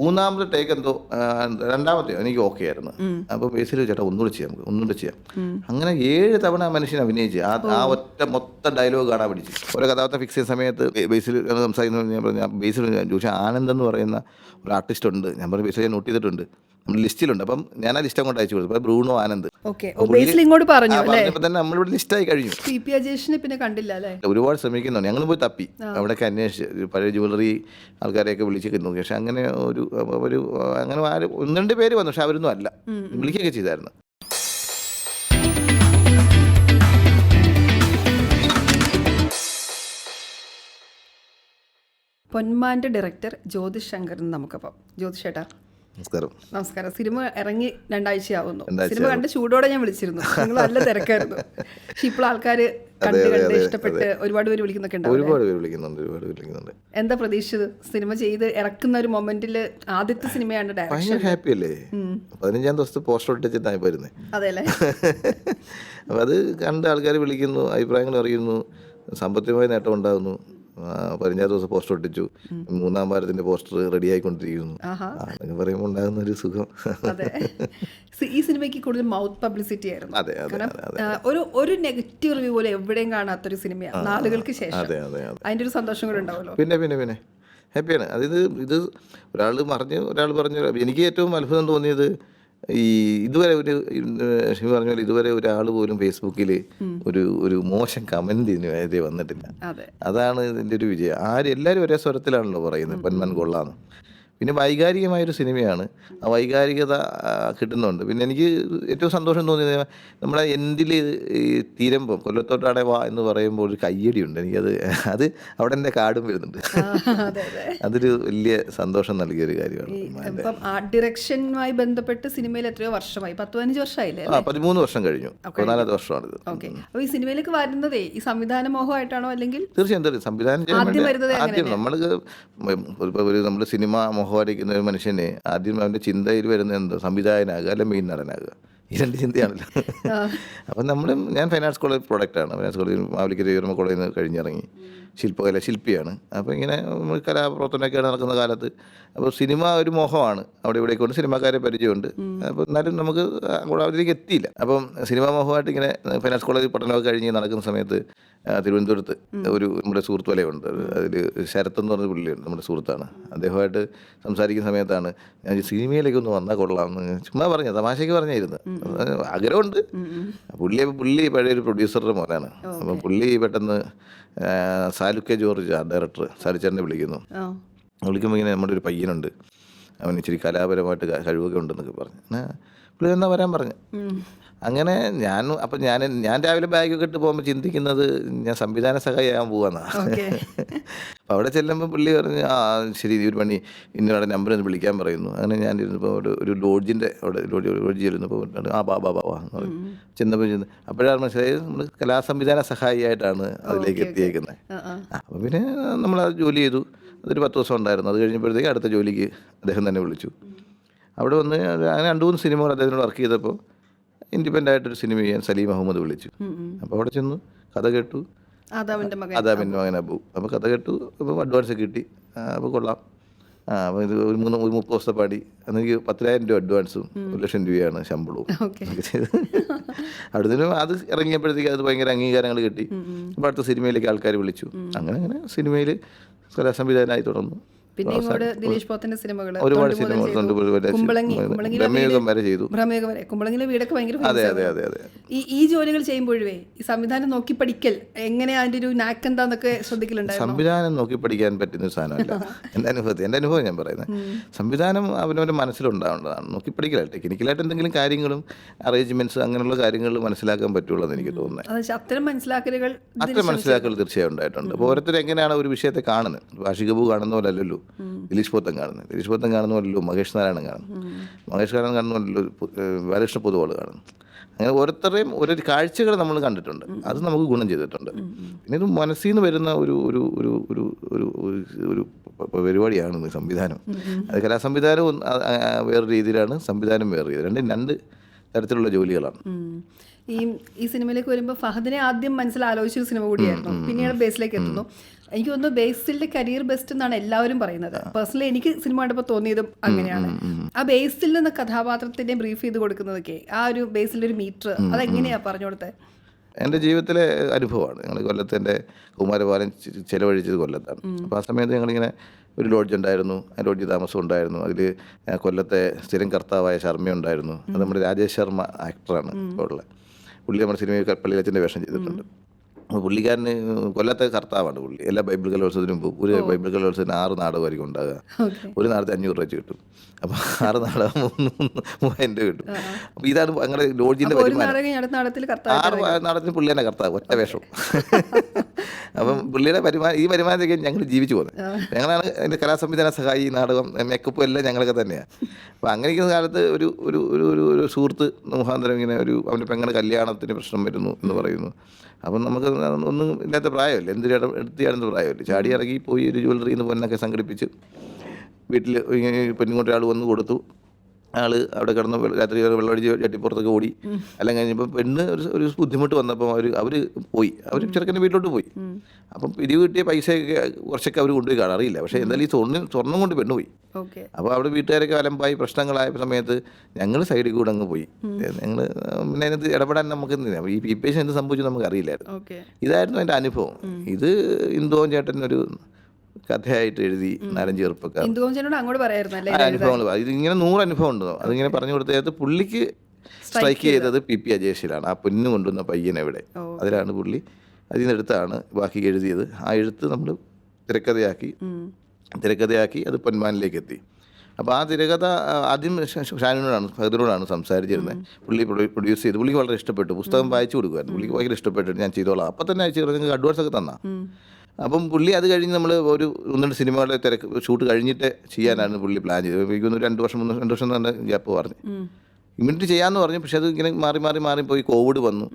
മൂന്നാമത്തെ ടേക്ക് എന്തോ രണ്ടാമത്തെ എനിക്ക് ഓക്കെ ആയിരുന്നു. അപ്പൊ ബേസിൽ ചേട്ടാ ഒന്നുകൂടി ചെയ്യാം നമുക്ക് ഒന്നുകൂടി ചെയ്യാം. അങ്ങനെ ഏഴ് തവണ മനുഷ്യൻ അഭിനയിച്ച് ആ ആ ഒറ്റ മൊത്തം ഡയലോഗ് കാണാൻ പിടിച്ചു. ഓരോ കഥാപാത്രം ഫിക്സ് ചെയ്യുന്ന സമയത്ത് ബേസിൽ സംസാരിക്കുന്ന ഞാൻ പറഞ്ഞു ബേസിൽ ചോദിച്ചാൽ ആനന്ദ് എന്ന് പറയുന്ന ഒരു ആർട്ടിസ്റ്റ് ഉണ്ട്. ഞാൻ പറഞ്ഞു ബേസിൽ ഞാൻ നോട്ട് ചെയ്തിട്ടുണ്ട്. ലിസ്റ്റിലുണ്ട്. അപ്പം ഞാൻ ആ ലിസ്റ്റ് അങ്ങോട്ട് അയച്ചു കൊടുത്തു. അപ്പോൾ ബ്രൂണോ ആനന്ദ്. ഇങ്ങോട്ട് പറഞ്ഞു പറഞ്ഞപ്പോൾ തന്നെ നമ്മളിവിടെ ലിസ്റ്റായി കഴിഞ്ഞു. പിന്നെ കണ്ടില്ല അല്ലേ? ഒരുപാട് ശ്രമിക്കുന്നുണ്ട്. ഞങ്ങൾ പോയി തപ്പി. അവിടെയൊക്കെ അന്വേഷിച്ച് പഴയ ജ്വല്ലറി ആൾക്കാരെയൊക്കെ വിളിച്ചൊക്കെ നോക്കി പക്ഷെ അങ്ങനെ ഒരു ഒരു അങ്ങനെ ആരും ഒന്ന് രണ്ട് പേര് വന്നു. പക്ഷെ അവരൊന്നും അല്ല. വിളിക്കുകയൊക്കെ ചെയ്തായിരുന്നു. പൊന്മാന്റെ ഡയറക്ടർ ജ്യോതിഷ് ശങ്കർ നമുക്കപ്പം. ജ്യോതിഷ് ചേട്ടാ നമസ്കാരം. നമസ്കാരം. സിനിമ ഇറങ്ങി രണ്ടാഴ്ചയാവുന്നു. സിനിമ കണ്ട് ചൂടോടെ ഞാൻ വിളിച്ചിരുന്നു. നിങ്ങൾ നല്ല തിരക്കായിരുന്നു. പക്ഷെ ഇപ്പോൾ ആൾക്കാർ കണ്ട് കണ്ട് ഇഷ്ടപ്പെട്ട് ഒരുപാട് പേര് വിളിക്കുന്നൊക്കെ ഒരുപാട് പേര് വിളിക്കുന്നുണ്ട് ഒരുപാട് പേര് വിളിക്കുന്നുണ്ട്. എന്താ പ്രതീക്ഷിച്ചത്? സിനിമ ചെയ്ത് ഇറക്കുന്ന ഒരു മൊമെന്റിൽ ആദ്യത്തെ സിനിമയാണ് ഭയങ്കര ഹാപ്പി അല്ലേ പതിനഞ്ചാം ദിവസത്തെ പോസ്റ്റർ ഒട്ടിച്ചിട്ടാണ് വരുന്നത് അതെല്ലേ അപ്പോൾ അത് കണ്ട് ആൾക്കാർ വിളിക്കുന്നു അഭിപ്രായങ്ങൾ അറിയുന്നു സാമ്പത്തികമായ നേട്ടം ഉണ്ടാകുന്നു. ആ, ദിവസം പോസ്റ്റർ ഒട്ടിച്ചു. മൂന്നാം വാരത്തിന്റെ പോസ്റ്റർ റെഡി ആയിക്കൊണ്ടിരിക്കുന്നു. അതൊക്കെ പറയുമ്പോൾ ഉണ്ടാകുന്ന ഒരു സുഖം. ഈ സിനിമയ്ക്ക് കൂടുതൽ മൗത്ത് പബ്ലിസിറ്റി ആയിരുന്നു. അതെ ഒരു ഒരു നെഗറ്റീവ് റിവ്യൂ പോലെ എവിടെയും കാണാത്തൊരു സിനിമയാണ് നാളുകൾക്ക് ശേഷം. അതെ അതെ അതെ. അതിന്റെ ഒരു സന്തോഷം കൂടെ ഉണ്ടാവുമല്ലോ. പിന്നെ പിന്നെ പിന്നെ. ഹാപ്പിയാണ് അതായത് ഇത് ഒരാൾ പറഞ്ഞ് ഒരാൾ പറഞ്ഞു എനിക്ക് ഏറ്റവും അത്ഭുതം തോന്നിയത് ഈ ഇതുവരെ ഒരു ഷിമി പറഞ്ഞ പോലെ ഇതുവരെ ഒരാൾ പോലും ഫേസ്ബുക്കിൽ ഒരു ഒരു മോശം കമന്റ് ഇതിനെതിരെ വന്നിട്ടില്ല. അതെ. അതാണ് ഇതിന്റെ ഒരു വിജയം. ആര് എല്ലാവരും ഒരേ സ്വരത്തിലാണല്ലോ പറയുന്നത്. പൊന്മൻ കൊള്ളാന്ന്. പിന്നെ വൈകാരികമായൊരു സിനിമയാണ്. ആ വൈകാരികത കിട്ടുന്നുണ്ട്. പിന്നെ എനിക്ക് ഏറ്റവും സന്തോഷം തോന്നിയത് നമ്മുടെ എന്തിൽ ഈ തീരമ്പം കൊല്ലത്തോട്ടാടെ വാ എന്ന് പറയുമ്പോൾ ഒരു കയ്യടിയുണ്ട്. എനിക്കത് അത് അവിടെ എന്റെ കാർഡും വരുന്നുണ്ട്. അതെ അതെ. അതൊരു വലിയ സന്തോഷം നൽകിയൊരു കാര്യമാണ്. ഈ ഇപ്പം ആർട്ട് ഡിറക്ഷനുമായി ബന്ധപ്പെട്ട് സിനിമയിൽ എത്രയോ വർഷമായി? പത്ത് പതിനഞ്ച് വർഷമായില്ലേ ആ പതിമൂന്ന് വർഷം കഴിഞ്ഞു. പതിനാലാമത്തെ വർഷമാണിത്. ഓക്കെ. അപ്പോൾ ഈ സിനിമയിലേക്ക് വരുന്നതേ ഈ സംവിധാന മോഹമായിട്ടാണോ അല്ലെങ്കിൽ തീർച്ചയായും സംവിധാനം ആദ്യം നമ്മൾ ഒരു നമ്മൾ സിനിമ മോഹമായിരിക്കുന്ന ഒരു മനുഷ്യനെ ആദ്യം അവന്റെ ചിന്തയിൽ വരുന്ന എന്താ? സംവിധായകനാകുക അല്ലെങ്കിൽ മെയിൻ നടനാകുക? ഈ രണ്ട് ചിന്തയാണല്ലോ. അപ്പം നമ്മൾ ഞാൻ ഫൈനാൻസ് കോളേജ് പ്രൊഡക്റ്റാണ് ഫൈനാൻസ് കോളേജ് മാവലിക്കര ഉയർമ കോളേജിൽ നിന്ന് കഴിഞ്ഞിറങ്ങി. ശില്പകല ശില്പിയാണ്. അപ്പോൾ ഇങ്ങനെ നമ്മൾ കലാപ്രവർത്തനമൊക്കെ നടക്കുന്ന കാലത്ത്. അപ്പോൾ സിനിമ ഒരു മോഹമാണ്. അവിടെ ഇവിടെ കൊണ്ട് സിനിമാക്കാരെ പരിചയമുണ്ട്. അപ്പോൾ എന്നാലും നമുക്ക് അങ്ങോട്ട് അവരിലേക്ക് എത്തിയില്ല. അപ്പം സിനിമാ മോഹമായിട്ട് ഇങ്ങനെ ഫൈനാൻസ് കോളേജ് പഠനമൊക്കെ കഴിഞ്ഞ് നടക്കുന്ന സമയത്ത് തിരുവനന്തപുരത്ത് ഒരു നമ്മുടെ സുഹൃത്ത് വലയുണ്ട്. അതിൽ ശരത്ത് എന്ന് പറഞ്ഞ പുള്ളിയുണ്ട് നമ്മുടെ സുഹൃത്താണ്. അദ്ദേഹമായിട്ട് സംസാരിക്കുന്ന സമയത്താണ് ഞാൻ സിനിമയിലേക്ക് ഒന്ന് വന്നാൽ കൊള്ളാമെന്ന് ചുമ്മാ പറഞ്ഞ തമാശയ്ക്ക് പറഞ്ഞായിരുന്നു. ആഗ്രഹമുണ്ട്. പുള്ളി പുള്ളി പഴയ ഒരു പ്രൊഡ്യൂസറുടെ മോനാണ്. അപ്പം പുള്ളി പെട്ടെന്ന് സാലുക്കെ സാലു ജോർജ് ആ ഡയറക്ടർ സാലിച്ചേട്ടനെ വിളിക്കുന്നു. വിളിക്കുമ്പോൾ ഇങ്ങനെ നമ്മുടെ ഒരു പയ്യനുണ്ട്. അവൻ ഇച്ചിരി കലാപരമായിട്ട് കഴിവൊക്കെ ഉണ്ടെന്നൊക്കെ പറഞ്ഞു. പുള്ളി എന്നാ വരാൻ പറഞ്ഞു. അങ്ങനെ ഞാൻ അപ്പം ഞാൻ ഞാൻ രാവിലെ ബാഗൊക്കെ ഇട്ട് പോകുമ്പോൾ ചിന്തിക്കുന്നത് ഞാൻ സംവിധാന സഹായിയാകാൻ പോവാന്നാണ് അപ്പോൾ അവിടെ ചെല്ലുമ്പോൾ പുള്ളി പറഞ്ഞു ആ ശരി ഒരു പണി ഇന്നവിടെ നമ്പർ ഒന്ന് വിളിക്കാൻ പറയുന്നു. അങ്ങനെ ഞാൻ ഇരുന്നപ്പോൾ അവിടെ ഒരു ലോഡ്ജിന്റെ അവിടെ ലോഡ്ജ് ലോഡ്ജ് ഇരുന്നപ്പോൾ ആ ബാ ബാ ബാ എന്ന് പറഞ്ഞു. ചെന്നപ്പോൾ ചെന്ന് അപ്പോഴാണ് മനസ്സിലായത് നമ്മൾ കലാ സംവിധാന സഹായിയായിട്ടാണ് അതിലേക്ക് എത്തിയേക്കുന്നത് അപ്പോൾ പിന്നെ നമ്മൾ അത് ജോലി ചെയ്തു. അതൊരു പത്ത് ദിവസം ഉണ്ടായിരുന്നു. അത് കഴിഞ്ഞപ്പോഴത്തേക്ക് അടുത്ത ജോലിക്ക് അദ്ദേഹം തന്നെ വിളിച്ചു. അവിടെ വന്ന് അങ്ങനെ രണ്ട് മൂന്ന് സിനിമകൾ അദ്ദേഹത്തിനോട് വർക്ക് ചെയ്തപ്പോൾ ഇൻഡിപെൻഡന്റ് ആയിട്ടൊരു സിനിമ ചെയ്യാൻ സലീം അഹമ്മദ് വിളിച്ചു. അപ്പോൾ അവിടെ ചെന്നു. കഥ കേട്ടു. അതാവിന്റെ മകൻ. മകൻ അബു അപ്പോൾ കഥ കേട്ടു. അപ്പോൾ അഡ്വാൻസ് കിട്ടി. അപ്പോൾ കൊള്ളാം. ആ അപ്പോൾ ഇത് ഒരു മൂന്ന് ഒരു മുപ്പത് ദിവസത്തെ പാടി. എനിക്ക് പത്തിനായിരം രൂപ അഡ്വാൻസും ഒരു ലക്ഷം രൂപയാണ് ശമ്പളവും. അവിടുന്ന് അത് ഇറങ്ങിയപ്പോഴത്തേക്ക് അത് ഭയങ്കര അംഗീകാരങ്ങൾ കിട്ടി. അപ്പോൾ അടുത്ത സിനിമയിലേക്ക് ആൾക്കാർ വിളിച്ചു. അങ്ങനെ അങ്ങനെ സിനിമയിൽ കലാസംവിധാനമായി തുടർന്നു. പിന്നെ ഇങ്ങോട്ട് ദിലീഷ് പോത്തിന്റെ സിനിമകൾ ഒരുപാട് സിനിമകൾ വരെ ചെയ്തു. ഭ്രമയുഗം വരെ. കുമ്പളങ്ങിലെ വീടൊക്കെ ഭയങ്കര ഈ ഈ ജോലികൾ ചെയ്യുമ്പോഴേ ഈ സംവിധാനം നോക്കി പഠിക്കൽ എങ്ങനെ അതിന്റെ ഒരു നാക്ക് എന്താന്നൊക്കെ ശ്രദ്ധിക്കലുണ്ടായിരുന്നു? സംവിധാനം നോക്കി പഠിക്കാൻ പറ്റുന്ന സാധനമല്ല. എന്റെ അനുഭവത്തിൽ എന്റെ അനുഭവം ഞാൻ പറയുന്നത്. സംവിധാനം അവനവന്റെ മനസ്സിലുണ്ടാവേണ്ടതാണ്. നോക്കി പഠിക്കല ടെക്നിക്കലായിട്ട് എന്തെങ്കിലും കാര്യങ്ങളും അറേഞ്ച്മെന്റ്സ് അങ്ങനെയുള്ള കാര്യങ്ങൾ മനസ്സിലാക്കാൻ പറ്റുള്ളൂ എന്ന് എനിക്ക് തോന്നുന്നത്. അത്തരം മനസ്സിലാക്കലുകൾ അത്ര മനസ്സിലാക്കൽ തീർച്ചയായും ഉണ്ടായിട്ടുണ്ട്. അപ്പോൾ ഓരോരുത്തർ എങ്ങനെയാണ് ഒരു വിഷയത്തെ കാണുന്നത്? വാർഷികബു കാണുന്ന പോലെ അല്ലല്ലോ. ദിലീഷ് പോത്തൻ കാണുന്നത് ദിലീഷ് പോത്തൻ കാണുന്ന പോലല്ലോ മഹേഷ് നാരായണൻ കാണുന്നു മഹേഷ് നാരായണൻ കാണുന്ന പോലല്ലോ പു- ഏഹ് ബാലകൃഷ്ണ പൊതുവാൾ കാണുന്നു അങ്ങനെ ഓരോരുത്തരുടെയും ഓരോ കാഴ്ചകൾ നമ്മൾ കണ്ടിട്ടുണ്ട്. അത് നമുക്ക് ഗുണം ചെയ്തിട്ടുണ്ട്. പിന്നെ ഇത് മനസ്സിൽ നിന്ന് വരുന്ന ഒരു ഒരു ഒരു ഒരു ഒരു ഒരു- പരിപാടിയാണ് സംവിധാനം. അത് കലാസംവിധാനവും വേറെ രീതിയിലാണ് സംവിധാനം വേറെ രീതി രണ്ടും രണ്ട് തരത്തിലുള്ള ജോലികളാണ്. ഈ ഈ സിനിമയിലേക്ക് വരുമ്പോൾ ഫഹദിനെ ആദ്യം മനസ്സിൽ ആലോചിച്ച സിനിമ കൂടിയായിരുന്നു. പിന്നീട് ബേസിലേക്ക് എത്തുന്നു. എനിക്ക് തോന്നുന്നു ബേസിലിന്റെ കരിയർ ബെസ്റ്റ് എന്നാണ് എല്ലാവരും പറയുന്നത്. പേഴ്സണലി എനിക്ക് സിനിമ കണ്ടപ്പോൾ തോന്നിയതും അങ്ങനെയാണ്. ആ ബേസിൽ നിന്ന് കഥാപാത്രത്തിന്റെ ബ്രീഫ് ചെയ്ത് കൊടുക്കുന്നതൊക്കെ ആ ഒരു ബേസിൽ ഒരു മീറ്റർ അതെങ്ങനെയാ പറഞ്ഞു കൊടുത്തത് എന്റെ ജീവിതത്തിലെ അനുഭവമാണ്. ഞങ്ങൾ കൊല്ലത്ത് എന്റെ കുമാരപാലൻ ചെലവഴിച്ചത് കൊല്ലത്താണ്. അപ്പോൾ ആ സമയത്ത് ഞങ്ങളിങ്ങനെ ഒരു ലോഡ്ജ് ഉണ്ടായിരുന്നു. ആ ലോഡ്ജ് താമസം ഉണ്ടായിരുന്നു. അതിൽ കൊല്ലത്തെ സ്ഥിരം കർത്താവായ ശർമ്മ ഉണ്ടായിരുന്നു. അത് നമ്മുടെ രാജേഷ് ശർമ്മ ആക്ടറാണ് ഉള്ളത് പുള്ളി നമ്മുടെ സിനിമയിൽ പള്ളിയിലച്ചന്റെ വേഷം ചെയ്തിട്ടുണ്ട്. പുള്ളിക്കാരന് കൊല്ലത്തെ കർത്താവാണ് പുള്ളി. എല്ലാ ബൈബിൾ കലോത്സവത്തിനും പോകും ഒരു ബൈബിൾ കലോത്സവത്തിന് ആറ് നാടകമായിരിക്കും ഉണ്ടാകുക ഒരു നാടകത്തിന് അഞ്ഞൂറ് രൂപ വെച്ച് കിട്ടും. അപ്പോൾ ആറ് നാടകം മൂവായിരം രൂപ കിട്ടും. അപ്പോൾ ഇതാണ് ഞങ്ങളുടെ ലോഡ്ജിന്റെ വരുമാനം. ആറ് നാടത്തിന് പുള്ളി തന്നെ കർത്താവ് ഒറ്റ വേഷം. അപ്പം പുള്ളിയുടെ വരുമാനം ഈ വരുമാനത്തേക്ക് ഞങ്ങൾ ജീവിച്ചു പോകുന്നത് ഞങ്ങളാണ് അതിന്റെ കലാസംവിധാന സഹായി നാടകം മേക്കപ്പും എല്ലാം ഞങ്ങളൊക്കെ തന്നെയാണ് അപ്പം അങ്ങനെ ഇരിക്കുന്ന കാലത്ത് ഒരു ഒരു ഒരു ഒരു ഒരു സുഹൃത്ത് മുഖാന്തരം ഇങ്ങനെ ഒരു അവന്റെ പെങ്ങളുടെ കല്യാണത്തിന് പ്രശ്നം വരുന്നു എന്ന് പറയുന്നു. അപ്പം നമുക്ക് ഒന്നും ഇല്ലാത്ത പ്രായമല്ലേ? എന്ത് ഇടം എടുത്തിയാണെന്ന് പ്രായമല്ലേ? ചാടി ഇറങ്ങി പോയി ഒരു ജ്വല്ലറിയിൽ നിന്ന് പൊന്നൊക്കെ സംഘടിപ്പിച്ച് വീട്ടിൽ പെണ്ണുങ്ങോട്ടൊരാൾ വന്ന് കൊടുത്തു. ആൾ അവിടെ കിടന്ന് രാത്രി വെള്ളമടിച്ച് ചട്ടിപ്പുറത്തൊക്കെ ഓടി. എല്ലാം കഴിഞ്ഞപ്പോൾ പെണ്ണ് ഒരു ഒരു ബുദ്ധിമുട്ട് വന്നപ്പോൾ അവർ അവർ പോയി. അവർ ചെറുക്കന്റെ വീട്ടിലോട്ട് പോയി. അപ്പം പിരിവ് കിട്ടിയ പൈസയൊക്കെ കുറച്ചൊക്കെ അവർ കൊണ്ടുപോയി കാണാൻ അറിയില്ല പക്ഷേ എന്തായാലും ഈ സ്വർണം സ്വർണം കൊണ്ട് പെണ്ണ് പോയി. അപ്പോൾ അവിടെ വീട്ടുകാരൊക്കെ അലമ്പായി പ്രശ്നങ്ങളായ സമയത്ത് ഞങ്ങൾ സൈഡിൽ കൂടെ അങ്ങ് പോയി. ഞങ്ങൾ പിന്നെ അതിനകത്ത് ഇടപെടാൻ നമുക്ക്? ഈ പി പി എന്ത് സംഭവിച്ചു നമുക്ക് അറിയില്ലായിരുന്നു. ഇതായിരുന്നു എന്റെ അനുഭവം. ഇത് ഇന്ദുവൻ ചേട്ടൻ ഒരു കഥയായിട്ട് എഴുതി നാലഞ്ച് ചെറുപ്പക്കാർ അനുഭവങ്ങൾ ഇത് ഇങ്ങനെ നൂറ് അനുഭവം ഉണ്ടോ? അതിങ്ങനെ പറഞ്ഞു കൊടുത്തത് പുള്ളിക്ക് സ്ട്രൈക്ക് ചെയ്തത്. പി പി അജേഷിലാണ്. ആ പൊന്നു കൊണ്ടുവന്ന പയ്യൻ എവിടെ. അതിലാണ് പുള്ളി. അതിൽ നിന്ന് എടുത്താണ് ബാക്കി എഴുതിയത്. ആ എഴുത്ത് നമ്മൾ തിരക്കഥയാക്കി. തിരക്കഥയാക്കി അത് പൊന്മാനിലേക്ക് എത്തി അപ്പോൾ ആ തിരകഥ ആദ്യം ഷാനിനോടാണ് ഷാനുവിനോടാണ് ഫഹദിനോടാണ് സംസാരിച്ചിരുന്നത് പുള്ളി പ്രൊഡ്യൂസ് ചെയ്ത് പുള്ളിക്ക് വളരെ ഇഷ്ടപ്പെട്ടു. പുസ്തകം വായിച്ചു കൊടുക്കുമായിരുന്നു പുള്ളിക്ക് ഭയങ്കര ഇഷ്ടപ്പെട്ടിട്ട് ഞാൻ ചെയ്തോളാം. അപ്പം തന്നെ അയച്ചു നിങ്ങൾക്ക് അഡ്വാൻസ് ഒക്കെ തന്നാ. അപ്പം പുള്ളി അത് കഴിഞ്ഞ് നമ്മൾ ഒരു ഒന്ന് രണ്ട് സിനിമകളുടെ തിരക്ക് ഷൂട്ട് കഴിഞ്ഞിട്ട് ചെയ്യാനാണ് പുള്ളി പ്ലാൻ ചെയ്തത്. തോന്നുന്നു രണ്ട് വർഷം മൂന്ന് രണ്ട് വർഷം തന്നെ ഗ്യാപ്പ് പറഞ്ഞു. ഇമ്മീഡിയറ്റ് ഇമ്മ്യൂണിറ്റി ചെയ്യാമെന്ന് പറഞ്ഞു. പക്ഷെ അത് ഇങ്ങനെ മാറി മാറി മാറി പോയി കോവിഡ് വന്നു.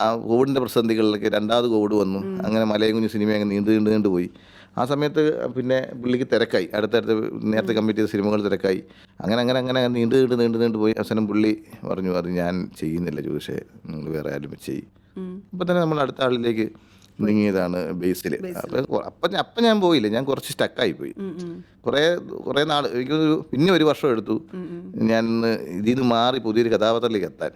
ആ കോവിഡിന്റെ പ്രതിസന്ധികളിലൊക്കെ രണ്ടാമത് കോവിഡ് വന്നു. അങ്ങനെ മലയും കുഞ്ഞു സിനിമ അങ്ങ് നീണ്ടു നീണ്ടു നീണ്ടു പോയി. ആ സമയത്ത് പിന്നെ പുള്ളിക്ക് തിരക്കായി. അടുത്തടുത്ത് നേരത്തെ കമ്മിറ്റ് ചെയ്ത സിനിമകൾ തിരക്കായി. അങ്ങനെ അങ്ങനെ അങ്ങനെ നീണ്ടു നീണ്ടു നീണ്ടു നീണ്ടു പോയി. അവസാനം പുള്ളി പറഞ്ഞു അത് ഞാൻ ചെയ്യുന്നില്ല ചോദിച്ചേ നിങ്ങൾ വേറെ ആരും ചെയ്യും. അപ്പം തന്നെ നമ്മൾ അടുത്ത ആളിലേക്ക് നീങ്ങിയതാണ് ബേസിൽ. അപ്പം അപ്പം ഞാൻ- അപ്പം ഞാൻ പോയില്ല. ഞാൻ കുറച്ച് സ്റ്റക്കായി പോയി. കുറേ കുറേ നാൾ എനിക്കൊരു പിന്നെ ഒരു വർഷം എടുത്തു. ഞാൻ ഇതിൽ നിന്ന് മാറി പുതിയൊരു കഥാപാത്രത്തിലേക്ക് എത്താൻ.